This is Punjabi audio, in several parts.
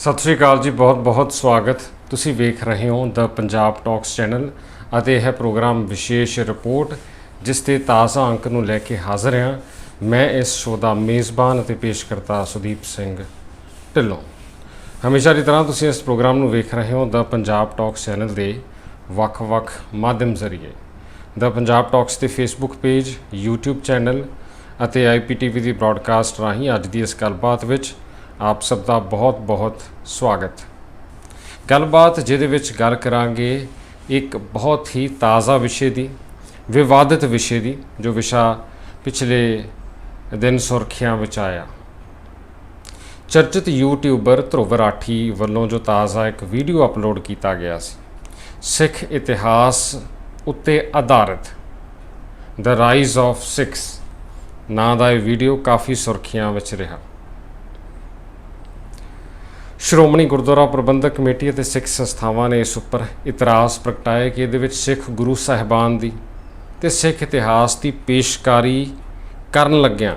ਸਤਿ ਸ਼੍ਰੀ ਅਕਾਲ ਜੀ, ਬਹੁਤ ਬਹੁਤ ਸਵਾਗਤ। ਤੁਸੀਂ ਵੇਖ ਰਹੇ ਹੋ ਦ ਪੰਜਾਬ ਟਾਕਸ ਚੈਨਲ ਅਤੇ ਇਹ ਪ੍ਰੋਗਰਾਮ ਵਿਸ਼ੇਸ਼ ਰਿਪੋਰਟ, ਜਿਸ ਤੇ ਤਾਜ਼ਾ ਅੰਕ ਨੂੰ ਲੈ ਕੇ ਹਾਜ਼ਰ ਹਾਂ। ਮੈਂ ਇਸ ਸ਼ੋਅ ਦਾ ਮੇਜ਼ਬਾਨ ਅਤੇ ਪੇਸ਼ਕਰਤਾ ਸੁਦੀਪ ਸਿੰਘ ਢਿੱਲੋਂ। ਹਮੇਸ਼ਾ ਦੀ ਤਰ੍ਹਾਂ ਤੁਸੀਂ ਇਸ ਪ੍ਰੋਗਰਾਮ ਨੂੰ ਵੇਖ ਰਹੇ ਹੋ ਦ ਪੰਜਾਬ ਟਾਕਸ ਚੈਨਲ ਦੇ ਵੱਖ-ਵੱਖ ਮਾਧਿਅਮ ਜ਼ਰੀਏ। ਦ ਪੰਜਾਬ ਟਾਕਸ ਦੇ ਫੇਸਬੁੱਕ ਪੇਜ YouTube ਚੈਨਲ ਅਤੇ IPTV ਦੀ ਬ੍ਰਾਡਕਾਸਟ ਰਾਹੀਂ ਅੱਜ ਦੀ ਇਸ ਗੱਲਬਾਤ ਵਿੱਚ ਆਪ ਸਭ ਦਾ ਬਹੁਤ-ਬਹੁਤ ਸਵਾਗਤ। ਗੱਲਬਾਤ ਜਿਹਦੇ ਵਿੱਚ ਗੱਲ ਕਰਾਂਗੇ ਇੱਕ ਬਹੁਤ ਹੀ ਤਾਜ਼ਾ ਵਿਸ਼ੇ ਦੀ, ਵਿਵਾਦਿਤ ਵਿਸ਼ੇ ਦੀ, ਜੋ ਵਿਸ਼ਾ ਪਿਛਲੇ ਦਿਨ ਸੁਰਖੀਆਂ ਵਿੱਚ ਆਇਆ। ਚਰਚਿਤ ਯੂਟਿਊਬਰ ਧਰੁਵ ਰਾਠੀ ਵੱਲੋਂ ਜੋ ਤਾਜ਼ਾ ਇੱਕ ਵੀਡੀਓ ਅਪਲੋਡ ਕੀਤਾ ਗਿਆ ਸੀ, ਸਿੱਖ ਇਤਿਹਾਸ ਉੱਤੇ ਆਧਾਰਿਤ ਦ ਰਾਈਜ਼ ਆਫ ਸਿਕਸ ਨਾਂ ਦਾ ਇਹ ਵੀਡੀਓ ਕਾਫੀ ਸੁਰਖੀਆਂ ਵਿੱਚ ਰਿਹਾ। ਸ਼੍ਰੋਮਣੀ ਗੁਰਦੁਆਰਾ ਪ੍ਰਬੰਧਕ ਕਮੇਟੀ ਅਤੇ ਸਿੱਖ ਸੰਸਥਾਵਾਂ ਨੇ ਇਸ ਉੱਪਰ ਇਤਰਾਜ਼ ਪ੍ਰਗਟਾਇਆ ਕਿ ਇਹਦੇ ਵਿੱਚ ਸਿੱਖ ਗੁਰੂ ਸਾਹਿਬਾਨ ਦੀ ਤੇ ਸਿੱਖ ਇਤਿਹਾਸ ਦੀ ਪੇਸ਼ਕਾਰੀ ਕਰਨ ਲੱਗਿਆਂ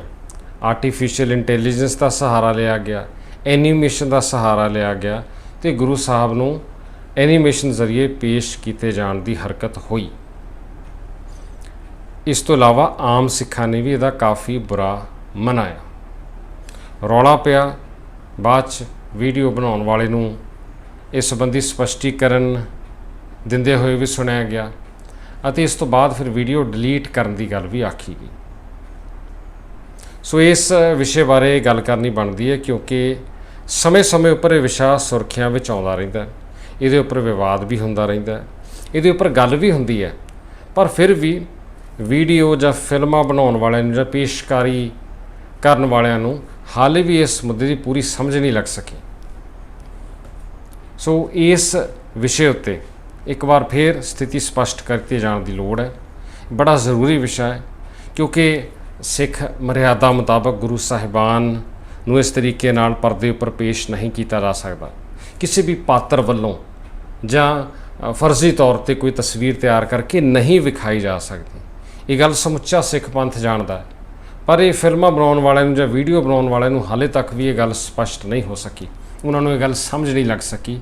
ਆਰਟੀਫੀਸ਼ੀਅਲ ਇੰਟੈਲੀਜੈਂਸ ਦਾ ਸਹਾਰਾ ਲਿਆ ਗਿਆ ਐਨੀਮੇਸ਼ਨ ਦਾ ਸਹਾਰਾ ਲਿਆ ਗਿਆ ਤੇ ਗੁਰੂ ਸਾਹਿਬ ਨੂੰ ਐਨੀਮੇਸ਼ਨ ਜ਼ਰੀਏ ਪੇਸ਼ ਕੀਤੇ ਜਾਣ ਦੀ ਹਰਕਤ ਹੋਈ। ਇਸ ਤੋਂ ਇਲਾਵਾ ਆਮ ਸਿੱਖਾਂ ਨੇ ਵੀ ਇਹਦਾ ਕਾਫੀ ਬੁਰਾ ਮਨਾਇਆ। ਰੌਲਾ ਪਿਆ, ਬਾਅਦ ਚ ਵੀਡੀਓ ਬਣਾਉਣ ਵਾਲੇ ਨੂੰ ਇਸ ਸੰਬੰਧੀ ਸਪਸ਼ਟੀਕਰਨ ਦਿੰਦੇ ਹੋਏ ਵੀ ਸੁਣਿਆ ਗਿਆ ਅਤੇ ਇਸ ਤੋਂ ਬਾਅਦ ਫਿਰ ਵੀਡੀਓ ਡਿਲੀਟ ਕਰਨ ਦੀ ਗੱਲ ਵੀ ਆਖੀ ਗਈ। ਸੋ ਇਸ ਵਿਸ਼ੇ ਬਾਰੇ ਗੱਲ ਕਰਨੀ ਬਣਦੀ ਹੈ ਕਿਉਂਕਿ ਸਮੇਂ-ਸਮੇਂ ਉੱਪਰ ਇਹ ਵਿਸ਼ਾ ਸੁਰਖੀਆਂ ਵਿੱਚ ਆਉਂਦਾ ਰਹਿੰਦਾ ਇਹਦੇ ਉੱਪਰ ਵਿਵਾਦ ਵੀ ਹੁੰਦਾ ਰਹਿੰਦਾ ਇਹਦੇ ਉੱਪਰ ਗੱਲ ਵੀ ਹੁੰਦੀ ਹੈ। ਪਰ ਫਿਰ ਵੀ ਵੀਡੀਓ ਜਾਂ ਫਿਲਮਾਂ ਬਣਾਉਣ ਵਾਲਿਆਂ ਨੂੰ ਜਾਂ ਪੇਸ਼ਕਾਰੀ ਕਰਨ ਵਾਲਿਆਂ ਨੂੰ ਹਾਲੇ ਵੀ ਇਸ ਮੁੱਦੇ ਦੀ ਪੂਰੀ ਸਮਝ ਨਹੀਂ ਲੱਗ ਸਕੀ। ਸੋ ਇਸ ਵਿਸ਼ੇ ਉੱਤੇ ਇੱਕ ਵਾਰ ਫੇਰ ਸਥਿਤੀ ਸਪਸ਼ਟ ਕਰਤੀ ਜਾਣ ਦੀ ਲੋੜ ਹੈ। ਬੜਾ ਜ਼ਰੂਰੀ ਵਿਸ਼ਾ ਹੈ, ਕਿਉਂਕਿ ਸਿੱਖ ਮਰਿਆਦਾ ਮੁਤਾਬਕ ਗੁਰੂ ਸਾਹਿਬਾਨ ਨੂੰ ਇਸ ਤਰੀਕੇ ਨਾਲ ਪਰਦੇ ਉੱਪਰ ਪੇਸ਼ ਨਹੀਂ ਕੀਤਾ ਜਾ ਸਕਦਾ। ਕਿਸੇ ਵੀ ਪਾਤਰ ਵੱਲੋਂ ਜਾਂ ਫਰਜ਼ੀ ਤੌਰ ਤੇ ਕੋਈ ਤਸਵੀਰ ਤਿਆਰ ਕਰਕੇ ਨਹੀਂ ਵਿਖਾਈ ਜਾ ਸਕਦੀ। ਇਹ ਗੱਲ ਸਮੁੱਚਾ ਸਿੱਖ ਪੰਥ ਜਾਣਦਾ ਹੈ। ਪਰ ਇਹ ਫਿਲਮਾਂ ਬਣਾਉਣ ਵਾਲਿਆਂ ਨੂੰ ਜਾਂ ਵੀਡੀਓ ਬਣਾਉਣ ਵਾਲਿਆਂ ਨੂੰ ਹਾਲੇ ਤੱਕ ਵੀ ਇਹ ਗੱਲ ਸਪਸ਼ਟ ਨਹੀਂ ਹੋ ਸਕੀ ਉਹਨਾਂ ਨੂੰ ਇਹ ਗੱਲ ਸਮਝ ਨਹੀਂ ਲੱਗ ਸਕੀ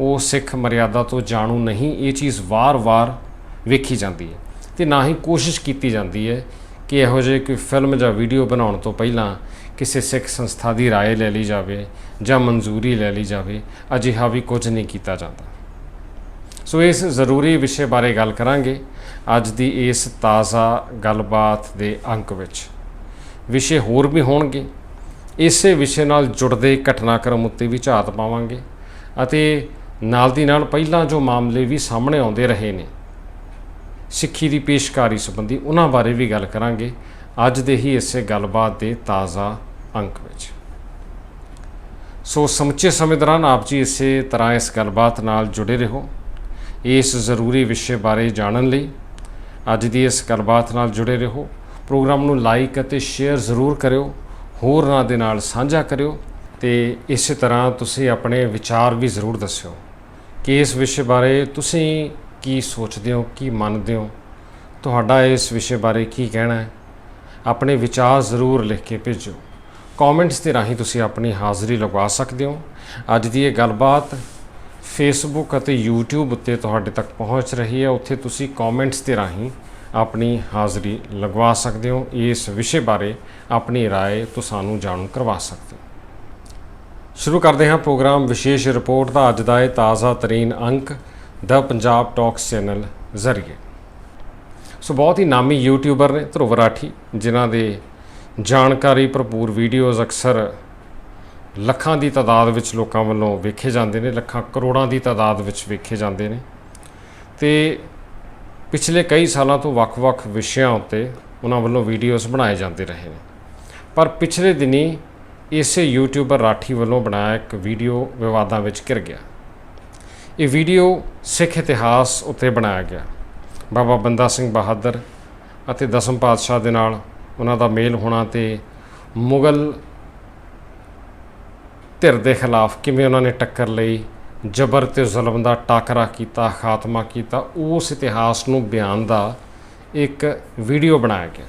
ਉਹ ਸਿੱਖ ਮਰਿਆਦਾ ਤੋਂ ਜਾਣੂ ਨਹੀਂ ਇਹ ਚੀਜ਼ ਵਾਰ-ਵਾਰ ਵੇਖੀ ਜਾਂਦੀ ਹੈ ਤੇ ਨਾ ਹੀ ਕੋਸ਼ਿਸ਼ ਕੀਤੀ ਜਾਂਦੀ ਹੈ ਕਿ ਇਹੋ ਜਿਹੇ ਕੋਈ ਫਿਲਮ ਜਾਂ ਵੀਡੀਓ ਬਣਾਉਣ ਤੋਂ ਪਹਿਲਾਂ ਕਿਸੇ ਸਿੱਖ ਸੰਸਥਾ ਦੀ رائے ਲੈ ਲਈ ਜਾਵੇ ਜਾਂ ਮਨਜ਼ੂਰੀ ਲੈ ਲਈ ਜਾਵੇ ਅਜਿਹਾ ਵੀ ਕੁਝ ਨਹੀਂ ਕੀਤਾ ਜਾਂਦਾ ਸੋ ਇਸ ਜ਼ਰੂਰੀ ਵਿਸ਼ੇ ਬਾਰੇ ਗੱਲ ਕਰਾਂਗੇ ਅੱਜ ਦੀ ਇਸ ਤਾਜ਼ਾ ਗੱਲਬਾਤ ਦੇ ਅੰਕ ਵਿੱਚ ਵਿਸ਼ੇ ਹੋਰ ਵੀ ਹੋਣਗੇ। ਇਸੇ ਵਿਸ਼ੇ ਨਾਲ ਜੁੜਦੇ ਘਟਨਾਕ੍ਰਮ ਉੱਤੇ ਵੀ ਝਾਤ ਪਾਵਾਂਗੇ ਅਤੇ ਨਾਲ ਦੀ ਨਾਲ ਪਹਿਲਾਂ ਜੋ ਮਾਮਲੇ ਵੀ ਸਾਹਮਣੇ ਆਉਂਦੇ ਰਹੇ ਨੇ, ਸਿੱਖੀ ਦੀ ਪੇਸ਼ਕਾਰੀ ਸੰਬੰਧੀ ਉਹਨਾਂ ਬਾਰੇ ਵੀ ਗੱਲ ਕਰਾਂਗੇ ਅੱਜ ਦੇ ਹੀ ਇਸੇ ਗੱਲਬਾਤ ਦੇ ਤਾਜ਼ਾ ਅੰਕ ਵਿੱਚ। ਸੋ ਸਮੁੱਚੇ ਸਮੇਂ ਦੌਰਾਨ ਆਪ ਜੀ ਇਸੇ ਤਰ੍ਹਾਂ ਇਸ ਗੱਲਬਾਤ ਨਾਲ ਜੁੜੇ ਰਹੋ। ਇਸ ਜ਼ਰੂਰੀ ਵਿਸ਼ੇ ਬਾਰੇ ਜਾਣਨ ਲਈ ਅੱਜ ਦੀ ਇਸ ਗੱਲਬਾਤ ਨਾਲ ਜੁੜੇ ਰਹੋ। ਪ੍ਰੋਗਰਾਮ ਨੂੰ ਲਾਈਕ ਅਤੇ ਸ਼ੇਅਰ ਜ਼ਰੂਰ ਕਰਿਓ ਹੋਰਨਾਂ ਦੇ ਨਾਲ ਸਾਂਝਾ ਕਰਿਓ ਤੇ ਇਸੇ ਤਰ੍ਹਾਂ ਤੁਸੀਂ ਆਪਣੇ ਵਿਚਾਰ ਵੀ ਜ਼ਰੂਰ ਦੱਸਿਓ। ਕਿ ਇਸ ਵਿਸ਼ੇ ਬਾਰੇ ਤੁਸੀਂ ਕੀ ਸੋਚਦੇ ਹੋ, ਕੀ ਮੰਨਦੇ ਹੋ? ਤੁਹਾਡਾ ਇਸ ਵਿਸ਼ੇ ਬਾਰੇ ਕੀ ਕਹਿਣਾ ਹੈ? ਆਪਣੇ ਵਿਚਾਰ ਜ਼ਰੂਰ ਲਿਖ ਕੇ ਭੇਜੋ ਕਮੈਂਟਸ ਦੇ ਰਾਹੀਂ ਤੁਸੀਂ ਆਪਣੀ ਹਾਜ਼ਰੀ ਲਗਵਾ ਸਕਦੇ ਹੋ। ਅੱਜ ਦੀ ਇਹ ਗੱਲਬਾਤ ਫੇਸਬੁੱਕ ਅਤੇ YouTube ਉੱਤੇ ਤੁਹਾਡੇ ਤੱਕ ਪਹੁੰਚ ਰਹੀ ਹੈ। ਉੱਥੇ ਤੁਸੀਂ ਕਮੈਂਟਸ ਦੇ ਰਾਹੀਂ ਆਪਣੀ ਹਾਜ਼ਰੀ ਲਗਵਾ ਸਕਦੇ ਹੋ ਇਸ ਵਿਸ਼ੇ ਬਾਰੇ ਆਪਣੀ رائے ਤੋਂ ਸਾਨੂੰ ਜਾਣੂ ਕਰਵਾ ਸਕਦੇ ਹੋ ਸ਼ੁਰੂ ਕਰਦੇ ਹਾਂ ਪ੍ਰੋਗਰਾਮ ਵਿਸ਼ੇਸ਼ ਰਿਪੋਰਟ ਦਾ ਅੱਜ ਦਾ ਇਹ ਤਾਜ਼ਾ ਤਰੀਨ ਅੰਕ ਦ ਪੰਜਾਬ ਟਾਕਸ ਚੈਨਲ ਜ਼ਰੀਏ ਸੋ ਬਹੁਤ ਹੀ ਨਾਮੀ ਯੂਟਿਊਬਰ ਨੇ ਧਰੁਵ ਰਾਠੀ ਜਿਨ੍ਹਾਂ ਦੇ ਜਾਣਕਾਰੀ ਭਰਪੂਰ ਵੀਡੀਓਜ਼ ਅਕਸਰ ਲੱਖਾਂ ਦੀ ਤਾਦਾਦ ਵਿੱਚ ਲੋਕਾਂ ਵੱਲੋਂ ਵੇਖੇ ਜਾਂਦੇ ਨੇ ਲੱਖਾਂ ਕਰੋੜਾਂ ਦੀ ਤਾਦਾਦ ਵਿੱਚ ਵੇਖੇ ਜਾਂਦੇ ਨੇ ਤੇ ਪਿਛਲੇ ਕਈ ਸਾਲਾਂ ਤੋਂ ਵੱਖ-ਵੱਖ ਵਿਸ਼ਿਆਂ ਉੱਤੇ ਉਹਨਾਂ ਵੱਲੋਂ ਵੀਡੀਓਜ਼ ਬਣਾਏ ਜਾਂਦੇ ਰਹੇ ਨੇ। ਪਰ ਪਿਛਲੇ ਦਿਨੀ ਇਸੇ ਯੂਟਿਊਬਰ ਰਾਠੀ ਵੱਲੋਂ ਬਣਾਇਆ ਇੱਕ ਵੀਡੀਓ ਵਿਵਾਦਾਂ ਵਿੱਚ ਘਿਰ ਗਿਆ। ਇਹ ਵੀਡੀਓ ਸਿੱਖ ਇਤਿਹਾਸ ਉੱਤੇ ਬਣਾਇਆ ਗਿਆ। ਬਾਬਾ ਬੰਦਾ ਸਿੰਘ ਬਹਾਦਰ ਅਤੇ ਦਸਮ ਪਾਤਸ਼ਾਹ ਦੇ ਨਾਲ ਉਹਨਾਂ ਦਾ ਮੇਲ ਹੋਣਾ ਤੇ ਮੁਗਲ ਧਿਰ ਦੇ ਖਿਲਾਫ ਕਿਵੇਂ ਉਹਨਾਂ ਨੇ ਟੱਕਰ ਲਈ ਜ਼ਬਰ ਤੇ ਜ਼ੁਲਮ ਦਾ ਟਾਕਰਾ ਕੀਤਾ, ਖਾਤਮਾ ਕੀਤਾ, ਉਸ ਇਤਿਹਾਸ ਨੂੰ ਬਿਆਨ ਦਾ ਇੱਕ ਵੀਡੀਓ ਬਣਾਇਆ ਗਿਆ।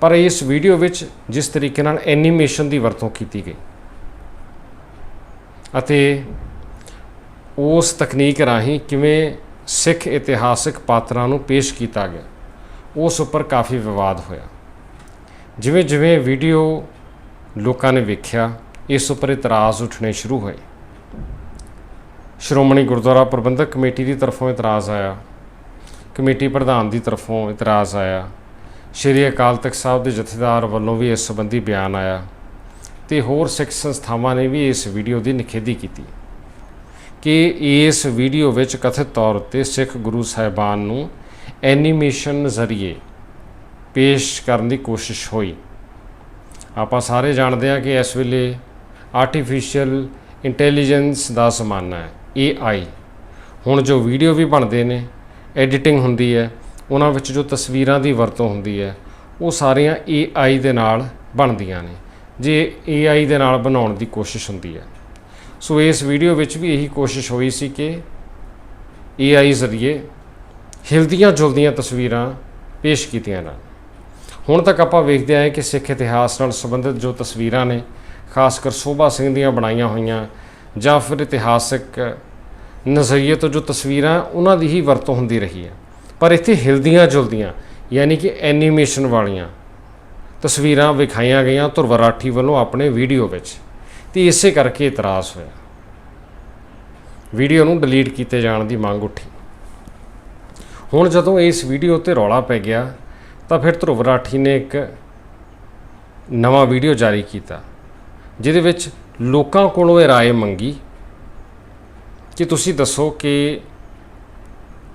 ਪਰ ਇਸ ਵੀਡੀਓ ਵਿੱਚ ਜਿਸ ਤਰੀਕੇ ਨਾਲ ਐਨੀਮੇਸ਼ਨ ਦੀ ਵਰਤੋਂ ਕੀਤੀ ਗਈ ਅਤੇ ਉਸ ਤਕਨੀਕ ਰਾਹੀਂ ਕਿਵੇਂ ਸਿੱਖ ਇਤਿਹਾਸਿਕ ਪਾਤਰਾਂ ਨੂੰ ਪੇਸ਼ ਕੀਤਾ ਗਿਆ, ਉਸ ਉੱਪਰ ਕਾਫੀ ਵਿਵਾਦ ਹੋਇਆ। ਜਿਵੇਂ ਜਿਵੇਂ ਵੀਡੀਓ ਲੋਕਾਂ ਨੇ ਵੇਖਿਆ, ਇਸ ਉੱਪਰ ਇਤਰਾਜ਼ ਉੱਠਣੇ ਸ਼ੁਰੂ ਹੋਏ। ਸ਼੍ਰੋਮਣੀ ਗੁਰਦੁਆਰਾ ਪ੍ਰਬੰਧਕ ਕਮੇਟੀ ਦੀ ਤਰਫੋਂ ਇਤਰਾਜ਼ ਆਇਆ। ਕਮੇਟੀ ਪ੍ਰਧਾਨ ਦੀ ਤਰਫੋਂ ਇਤਰਾਜ਼ ਆਇਆ। ਸ਼੍ਰੀ ਅਕਾਲ ਤਖਤ ਸਾਹਿਬ ਦੇ ਜਥੇਦਾਰ ਵੱਲੋਂ ਵੀ ਇਸ ਸੰਬੰਧੀ ਬਿਆਨ ਆਇਆ ਤੇ ਹੋਰ ਸਿੱਖ ਸੰਸਥਾਵਾਂ ਨੇ ਵੀ ਇਸ ਵੀਡੀਓ ਦੀ ਨਿਖੇਧੀ ਕੀਤੀ ਕਿ ਇਸ ਵੀਡੀਓ ਵਿੱਚ ਕਥਿਤ ਤੌਰ 'ਤੇ ਸਿੱਖ ਗੁਰੂ ਸਾਹਿਬਾਨ ਨੂੰ ਐਨੀਮੇਸ਼ਨ ਜ਼ਰੀਏ ਪੇਸ਼ ਕਰਨ ਦੀ ਕੋਸ਼ਿਸ਼ ਹੋਈ। ਆਪਾਂ ਸਾਰੇ ਜਾਣਦੇ ਹਾਂ ਕਿ ਇਸ ਵੇਲੇ ਆਰਟੀਫੀਸ਼ੀਅਲ ਇੰਟੈਲੀਜੈਂਸ ਦਾ ਜ਼ਮਾਨਾ ਹੈ। AI ਹੁਣ ਜੋ ਵੀਡੀਓ ਵੀ ਬਣਦੇ ਨੇ, ਐਡੀਟਿੰਗ ਹੁੰਦੀ ਹੈ, ਉਹਨਾਂ ਵਿੱਚ ਜੋ ਤਸਵੀਰਾਂ ਦੀ ਵਰਤੋਂ ਹੁੰਦੀ ਹੈ, ਉਹ ਸਾਰੀਆਂ AI ਦੇ ਨਾਲ ਬਣਦੀਆਂ ਨੇ, ਜੇ AI ਦੇ ਨਾਲ ਬਣਾਉਣ ਦੀ ਕੋਸ਼ਿਸ਼ ਹੁੰਦੀ ਹੈ। ਸੋ ਇਸ ਵੀਡੀਓ ਵਿੱਚ ਵੀ ਇਹੀ ਕੋਸ਼ਿਸ਼ ਹੋਈ ਸੀ ਕਿ AI ਜ਼ਰੀਏ ਹਿਲਦੀਆਂ ਜੁਲਦੀਆਂ ਤਸਵੀਰਾਂ ਪੇਸ਼ ਕੀਤੀਆਂ ਜਾਣ। ਹੁਣ ਤੱਕ ਆਪਾਂ ਵੇਖਦੇ ਆਏ ਕਿ ਸਿੱਖ ਇਤਿਹਾਸ ਨਾਲ ਸੰਬੰਧਿਤ ਜੋ ਤਸਵੀਰਾਂ ਨੇ ਖਾਸ ਕਰ ਸੋਭਾ ਸਿੰਘ ਦੀਆਂ ਬਣਾਈਆਂ ਹੋਈਆਂ ਜਾਂ ਫਿਰ ਇਤਿਹਾਸਿਕ ਨਜ਼ਰੀਏ ਤੋਂ ਜੋ ਤਸਵੀਰਾਂ ਉਹਨਾਂ ਦੀ ਹੀ ਵਰਤੋਂ ਹੁੰਦੀ ਰਹੀ ਹੈ। ਪਰ ਇੱਥੇ ਹਿਲਦੀਆਂ ਜੁਲਦੀਆਂ, ਯਾਨੀ ਕਿ ਐਨੀਮੇਸ਼ਨ ਵਾਲੀਆਂ ਤਸਵੀਰਾਂ ਵਿਖਾਈਆਂ ਗਈਆਂ ਧੁਰਵਰਾਠੀ ਵੱਲੋਂ ਆਪਣੇ ਵੀਡੀਓ ਵਿੱਚ। ਤੇ ਇਸੇ ਕਰਕੇ ਇਤਰਾਜ਼ ਹੋਇਆ। ਵੀਡੀਓ ਨੂੰ ਡਿਲੀਟ ਕੀਤੇ ਜਾਣ ਦੀ ਮੰਗ ਉੱਠੀ। ਹੁਣ ਜਦੋਂ ਇਸ ਵੀਡੀਓ ਤੇ ਰੌਲਾ ਪੈ ਗਿਆ, ਤਾਂ ਫਿਰ ਧਰੁਵ ਰਾਠੀ ਨੇ ਇੱਕ ਨਵਾਂ ਵੀਡੀਓ ਜਾਰੀ ਕੀਤਾ, ਜਿਹਦੇ ਵਿੱਚ ਲੋਕਾਂ ਕੋਲੋਂ ਇਹ رائے ਮੰਗੀ ਕਿ ਤੁਸੀਂ ਦੱਸੋ ਕਿ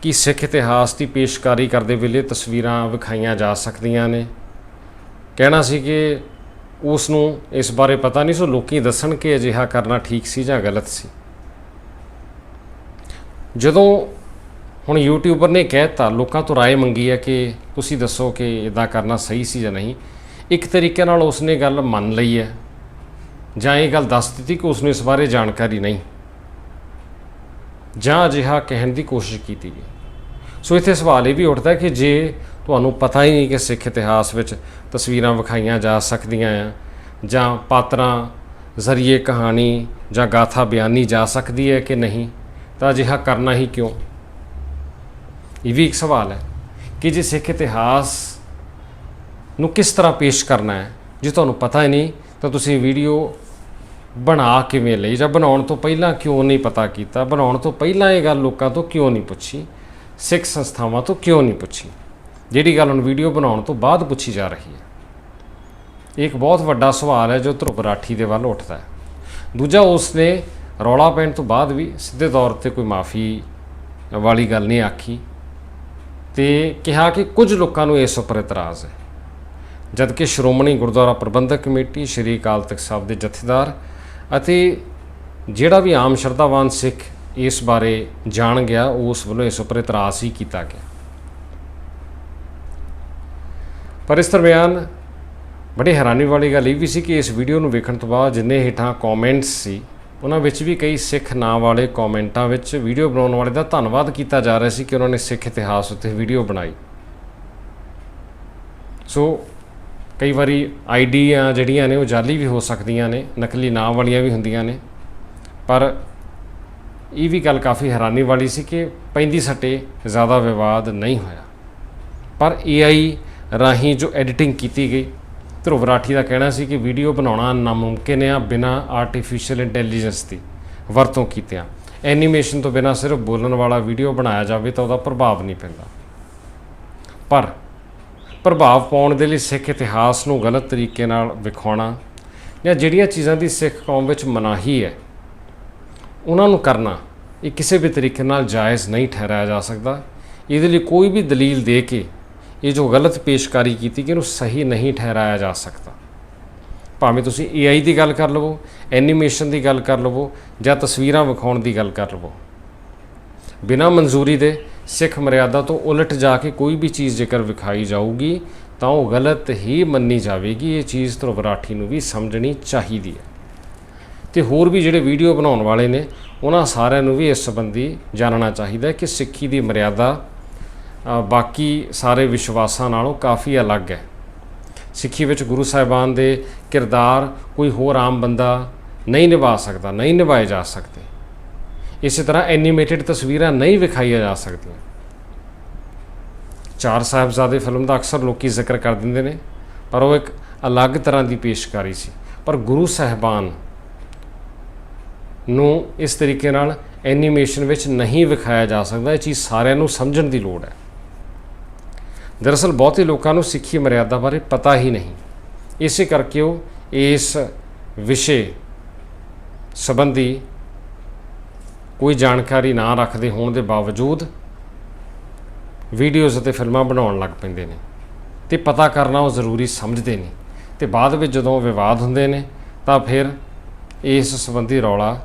ਕੀ ਸਿੱਖ ਇਤਿਹਾਸ ਦੀ ਪੇਸ਼ਕਾਰੀ ਕਰਦੇ ਵੇਲੇ ਤਸਵੀਰਾਂ ਵਿਖਾਈਆਂ ਜਾ ਸਕਦੀਆਂ ਨੇ ਕਹਿਣਾ ਸੀ ਕਿ ਉਸ ਨੂੰ ਇਸ ਬਾਰੇ ਪਤਾ ਨਹੀਂ ਸੋ ਲੋਕੀ ਦੱਸਣ ਕਿ ਅਜਿਹਾ ਕਰਨਾ ਠੀਕ ਸੀ ਜਾਂ ਗਲਤ ਸੀ ਜਦੋਂ ਹੁਣ ਯੂਟਿਊਬਰ ਨੇ ਕਹਿਤਾ ਲੋਕਾਂ ਤੋਂ رائے ਮੰਗੀ ਹੈ ਕਿ ਤੁਸੀਂ ਦੱਸੋ ਕਿ ਇਦਾਂ ਕਰਨਾ ਸਹੀ ਸੀ ਜਾਂ ਨਹੀਂ ਇੱਕ ਤਰੀਕੇ ਨਾਲ ਉਸਨੇ ਗੱਲ ਮੰਨ ਲਈ ਹੈ ਜਾਂ ਇਹ ਗੱਲ ਦੱਸ ਦਿੱਤੀ ਕਿ ਉਸਨੂੰ ਇਸ ਬਾਰੇ ਜਾਣਕਾਰੀ ਨਹੀਂ। ਜਾਂ ਅਜਿਹਾ ਕਹਿਣ ਦੀ ਕੋਸ਼ਿਸ਼ ਕੀਤੀ ਗਈ। ਸੋ ਇੱਥੇ ਸਵਾਲ ਇਹ ਵੀ ਉੱਠਦਾ ਕਿ ਜੇ ਤੁਹਾਨੂੰ ਪਤਾ ਹੀ ਨਹੀਂ ਕਿ ਸਿੱਖ ਇਤਿਹਾਸ ਵਿੱਚ ਤਸਵੀਰਾਂ ਵਿਖਾਈਆਂ ਜਾ ਸਕਦੀਆਂ ਆ, ਜਾਂ ਪਾਤਰਾਂ, ਜ਼ਰੀਏ ਕਹਾਣੀ ਜਾਂ ਗਾਥਾ ਬਿਆਨੀ ਜਾ ਸਕਦੀ ਹੈ ਕਿ ਨਹੀਂ, ਤਾਂ ਅਜਿਹਾ ਕਰਨਾ ਹੀ ਕਿਉਂ? ਇਹ ਵੀ ਇੱਕ ਸਵਾਲ ਹੈ ਕਿ ਜੇ ਸਿੱਖ ਇਤਿਹਾਸ ਨੂੰ ਕਿਸ ਤਰ੍ਹਾਂ ਪੇਸ਼ ਕਰਨਾ ਹੈ, ਜੇ ਤੁਹਾਨੂੰ ਪਤਾ ਹੀ ਨਹੀਂ ਤਾਂ ਤੁਸੀਂ ਵੀਡੀਓ ਬਣਾ ਕਿਵੇਂ ਲਈ? ਜਾਂ ਬਣਾਉਣ ਤੋਂ ਪਹਿਲਾਂ ਕਿਉਂ ਨਹੀਂ ਪਤਾ ਕੀਤਾ? ਬਣਾਉਣ ਤੋਂ ਪਹਿਲਾਂ ਇਹ ਗੱਲ ਲੋਕਾਂ ਤੋਂ ਕਿਉਂ ਨਹੀਂ ਪੁੱਛੀ? ਸਿੱਖ ਸੰਸਥਾਵਾਂ ਤੋਂ ਕਿਉਂ ਨਹੀਂ ਪੁੱਛੀ? ਜਿਹੜੀ ਗੱਲ ਹੁਣ ਵੀਡੀਓ ਬਣਾਉਣ ਤੋਂ ਬਾਅਦ ਪੁੱਛੀ ਜਾ ਰਹੀ ਹੈ। ਇਹ ਇੱਕ ਬਹੁਤ ਵੱਡਾ ਸਵਾਲ ਹੈ ਜੋ ਧਰੁਵ ਰਾਠੀ ਦੇ ਵੱਲ ਉੱਠਦਾ ਹੈ। ਦੂਜਾ, ਉਸਨੇ ਰੌਲਾ ਪੈਣ ਤੋਂ ਬਾਅਦ ਵੀ ਸਿੱਧੇ ਤੌਰ ਤੇ ਕੋਈ ਮਾਫੀ ਵਾਲੀ ਗੱਲ ਨਹੀਂ ਆਖੀ ਤੇ ਕਿਹਾ ਕਿ ਕੁਝ ਲੋਕਾਂ ਨੂੰ ਇਸ ਉੱਪਰ ਇਤਰਾਜ਼ ਹੈ। ਜਦਕਿ ਸ਼੍ਰੋਮਣੀ ਗੁਰਦੁਆਰਾ ਪ੍ਰਬੰਧਕ ਕਮੇਟੀ ਸ਼੍ਰੀ ਅਕਾਲ ਤਖਤ ਸਾਹਿਬ ਦੇ ਜਥੇਦਾਰ ਅਤੇ ਜਿਹੜਾ ਵੀ ਆਮ ਸ਼ਰਧਾਵਾਨ ਸਿੱਖ ਇਸ ਬਾਰੇ ਜਾਣ ਗਿਆ, ਉਸ ਵੱਲੋਂ ਇਸ ਉੱਪਰ ਇਤਰਾਜ਼ ਹੀ ਕੀਤਾ ਗਿਆ। ਪਰ ਇਸ ਦਰਮਿਆਨ ਬੜੀ ਹੈਰਾਨੀ ਵਾਲੀ ਗੱਲ ਇਹ ਵੀ ਸੀ ਕਿ ਇਸ ਵੀਡੀਓ ਨੂੰ ਵੇਖਣ ਤੋਂ ਬਾਅਦ ਜਿੰਨੇ ਹੇਠਾਂ ਕਮੈਂਟਸ ਸੀ, ਉਹਨਾਂ ਵਿੱਚ ਵੀ ਕਈ ਸਿੱਖ ਨਾਂ ਵਾਲੇ ਕਮੈਂਟਾਂ ਵਿੱਚ ਵੀਡੀਓ ਬਣਾਉਣ ਵਾਲੇ ਦਾ ਧੰਨਵਾਦ ਕੀਤਾ ਜਾ ਰਿਹਾ ਸੀ ਕਿ ਉਹਨਾਂ ਨੇ ਸਿੱਖ ਇਤਿਹਾਸ ਉੱਤੇ ਵੀਡੀਓ ਬਣਾਈ। ਸੋ ਕਈ ਵਾਰੀ ਆਈਡੀਆਂ ਜਿਹੜੀਆਂ ਨੇ ਉਹ ਜਾਲੀ ਵੀ ਹੋ ਸਕਦੀਆਂ ਨੇ, ਨਕਲੀ ਨਾਮ ਵਾਲੀਆਂ ਵੀ ਹੁੰਦੀਆਂ ਨੇ। ਪਰ ਇਹ ਵੀ ਗੱਲ ਕਾਫੀ ਹੈਰਾਨੀ ਵਾਲੀ ਸੀ ਕਿ ਪੈਂਦੀ ਸੱਟੇ ਜ਼ਿਆਦਾ ਵਿਵਾਦ ਨਹੀਂ ਹੋਇਆ। ਪਰ AI ਰਾਹੀਂ ਜੋ ਐਡੀਟਿੰਗ ਕੀਤੀ ਗਈ, ਧਰੁਵ ਰਾਠੀ ਦਾ ਕਹਿਣਾ ਸੀ ਕਿ ਵੀਡੀਓ ਬਣਾਉਣਾ ਨਾਮੁਮਕਿਨ ਹੈ ਬਿਨਾ ਆਰਟੀਫੀਸ਼ੀਅਲ ਇੰਟੈਲੀਜੈਂਸ ਦੀ ਵਰਤੋਂ ਕੀਤਿਆਂ। ਐਨੀਮੇਸ਼ਨ ਤੋਂ ਬਿਨਾ ਸਿਰਫ ਬੋਲਣ ਵਾਲਾ ਵੀਡੀਓ ਬਣਾਇਆ ਜਾਵੇ ਤਾਂ ਉਹਦਾ ਪ੍ਰਭਾਵ ਨਹੀਂ ਪੈਂਦਾ। ਪਰ ਪ੍ਰਭਾਵ ਪਾਉਣ ਦੇ ਲਈ ਸਿੱਖ ਇਤਿਹਾਸ ਨੂੰ ਗਲਤ ਤਰੀਕੇ ਨਾਲ ਵਿਖਾਉਣਾ ਜਾਂ ਜਿਹੜੀਆਂ ਚੀਜ਼ਾਂ ਦੀ ਸਿੱਖ ਕੌਮ ਵਿੱਚ ਮਨਾਹੀ ਹੈ, ਉਹਨਾਂ ਨੂੰ ਕਰਨਾ, ਇਹ ਕਿਸੇ ਵੀ ਤਰੀਕੇ ਨਾਲ ਜਾਇਜ਼ ਨਹੀਂ ਠਹਿਰਾਇਆ ਜਾ ਸਕਦਾ। ਇਹਦੇ ਲਈ ਕੋਈ ਵੀ ਦਲੀਲ ਦੇ ਕੇ ਇਹ ਜੋ ਗਲਤ ਪੇਸ਼ਕਾਰੀ ਕੀਤੀ ਕਿ ਇਹਨੂੰ ਸਹੀ ਨਹੀਂ ਠਹਿਰਾਇਆ ਜਾ ਸਕਦਾ। ਭਾਵੇਂ ਤੁਸੀਂ AI ਦੀ ਗੱਲ ਕਰ ਲਵੋ ਐਨੀਮੇਸ਼ਨ ਦੀ ਗੱਲ ਕਰ ਲਵੋ ਜਾਂ ਤਸਵੀਰਾਂ ਵਿਖਾਉਣ ਦੀ ਗੱਲ ਕਰ ਲਵੋ। ਬਿਨਾਂ ਮਨਜ਼ੂਰੀ ਦੇ ਸਿੱਖ ਮਰਿਆਦਾ ਤੋਂ ਉਲਟ ਜਾ ਕੇ ਕੋਈ ਵੀ ਚੀਜ਼ ਜੇਕਰ ਵਿਖਾਈ ਜਾਊਗੀ, ਤਾਂ ਉਹ ਗਲਤ ਹੀ ਮੰਨੀ ਜਾਵੇਗੀ। ਇਹ ਚੀਜ਼ ਤੋਂ ਵਰਾਠੀ ਨੂੰ ਵੀ ਸਮਝਣੀ ਚਾਹੀਦੀ ਹੈ। ਤੇ ਹੋਰ ਵੀ ਜਿਹੜੇ ਵੀਡੀਓ ਬਣਾਉਣ ਵਾਲੇ ਨੇ, ਉਹਨਾਂ ਸਾਰਿਆਂ ਨੂੰ ਵੀ ਇਸ ਸੰਬੰਧੀ ਜਾਣਨਾ ਚਾਹੀਦਾ ਕਿ ਸਿੱਖੀ ਦੀ ਮਰਿਆਦਾ ਬਾਕੀ ਸਾਰੇ ਵਿਸ਼ਵਾਸਾਂ ਨਾਲੋਂ ਕਾਫੀ ਅਲੱਗ ਹੈ। ਸਿੱਖੀ ਵਿੱਚ ਗੁਰੂ ਸਾਹਿਬਾਨ ਦੇ ਕਿਰਦਾਰ ਕੋਈ ਹੋਰ ਆਮ ਬੰਦਾ ਨਹੀਂ ਨਿਭਾ ਸਕਦਾ, ਨਹੀਂ ਨਿਭਾਏ ਜਾ ਸਕਦੇ। ਇਸੇ ਤਰ੍ਹਾਂ ਐਨੀਮੇਟਿਡ ਤਸਵੀਰਾਂ ਨਹੀਂ ਵਿਖਾਈਆਂ ਜਾ ਸਕਦੀਆਂ। ਚਾਰ ਸਾਹਿਬਜ਼ਾਦੇ ਫਿਲਮ ਦਾ ਅਕਸਰ ਲੋਕੀ ਜ਼ਿਕਰ ਕਰ ਦਿੰਦੇ ਨੇ, ਪਰ ਉਹ ਇੱਕ ਅਲੱਗ ਤਰ੍ਹਾਂ ਦੀ ਪੇਸ਼ਕਾਰੀ ਸੀ। ਪਰ ਗੁਰੂ ਸਾਹਿਬਾਨ ਨੂੰ ਇਸ ਤਰੀਕੇ ਨਾਲ ਐਨੀਮੇਸ਼ਨ ਵਿੱਚ ਨਹੀਂ ਵਿਖਾਇਆ ਜਾ ਸਕਦਾ, ਇਹ ਚੀਜ਼ ਸਾਰਿਆਂ ਨੂੰ ਸਮਝਣ ਦੀ ਲੋੜ ਹੈ। ਦਰਅਸਲ ਬਹੁਤੇ ਲੋਕਾਂ ਨੂੰ ਸਿੱਖੀ ਮਰਿਆਦਾ ਬਾਰੇ ਪਤਾ ਹੀ ਨਹੀਂ। ਇਸੇ ਕਰਕੇ ਉਹ ਇਸ ਵਿਸ਼ੇ ਸੰਬੰਧੀ ਕੋਈ ਜਾਣਕਾਰੀ ਨਾ ਰੱਖਦੇ ਹੋਣ ਦੇ ਬਾਵਜੂਦ ਵੀਡੀਓਜ਼ ਅਤੇ ਫਿਲਮਾਂ ਬਣਾਉਣ ਲੱਗ ਪੈਂਦੇ ਨੇ ਤੇ ਪਤਾ ਕਰਨਾ ਉਹ ਜ਼ਰੂਰੀ ਸਮਝਦੇ ਨਹੀਂ ਤੇ ਬਾਅਦ ਵਿੱਚ ਜਦੋਂ ਵਿਵਾਦ ਹੁੰਦੇ ਨੇ ਤਾਂ ਫਿਰ ਇਸ ਸੰਬੰਧੀ ਰੌਲਾ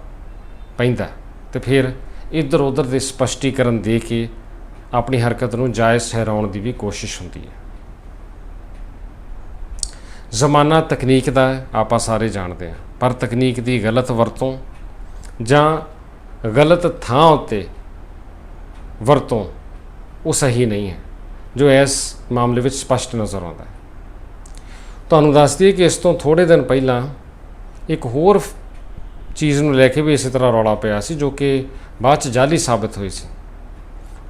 ਪੈਂਦਾ ਤੇ ਫਿਰ ਇੱਧਰ ਉੱਧਰ ਦੇ ਸਪਸ਼ਟੀਕਰਨ ਦੇ ਕੇ ਆਪਣੀ ਹਰਕਤ ਨੂੰ ਜਾਇਜ਼ ਠਹਿਰਾਉਣ ਦੀ ਵੀ ਕੋਸ਼ਿਸ਼ ਹੁੰਦੀ ਹੈ। ਜ਼ਮਾਨਾ ਤਕਨੀਕ ਦਾ ਆਪਾਂ ਸਾਰੇ ਜਾਣਦੇ ਹਾਂ, ਪਰ ਤਕਨੀਕ ਦੀ ਗਲਤ ਵਰਤੋਂ ਜਾਂ ਗਲਤ ਥਾਂ ਉੱਤੇ ਵਰਤੋਂ ਉਹ ਸਹੀ ਨਹੀਂ ਹੈ, ਜੋ ਇਸ ਮਾਮਲੇ ਵਿੱਚ ਸਪਸ਼ਟ ਨਜ਼ਰ ਆਉਂਦਾ ਹੈ। ਤੁਹਾਨੂੰ ਦੱਸ ਦਈਏ ਕਿ ਇਸ ਤੋਂ ਥੋੜੇ ਦਿਨ ਪਹਿਲਾਂ ਇੱਕ ਹੋਰ ਚੀਜ਼ ਨੂੰ ਲੈ ਕੇ ਵੀ ਇਸੇ ਤਰ੍ਹਾਂ ਰੌਲਾ ਪਿਆ ਸੀ, ਜੋ ਕਿ ਬਾਅਦ ਚ ਜਾਲੀ ਸਾਬਤ ਹੋਈ ਸੀ।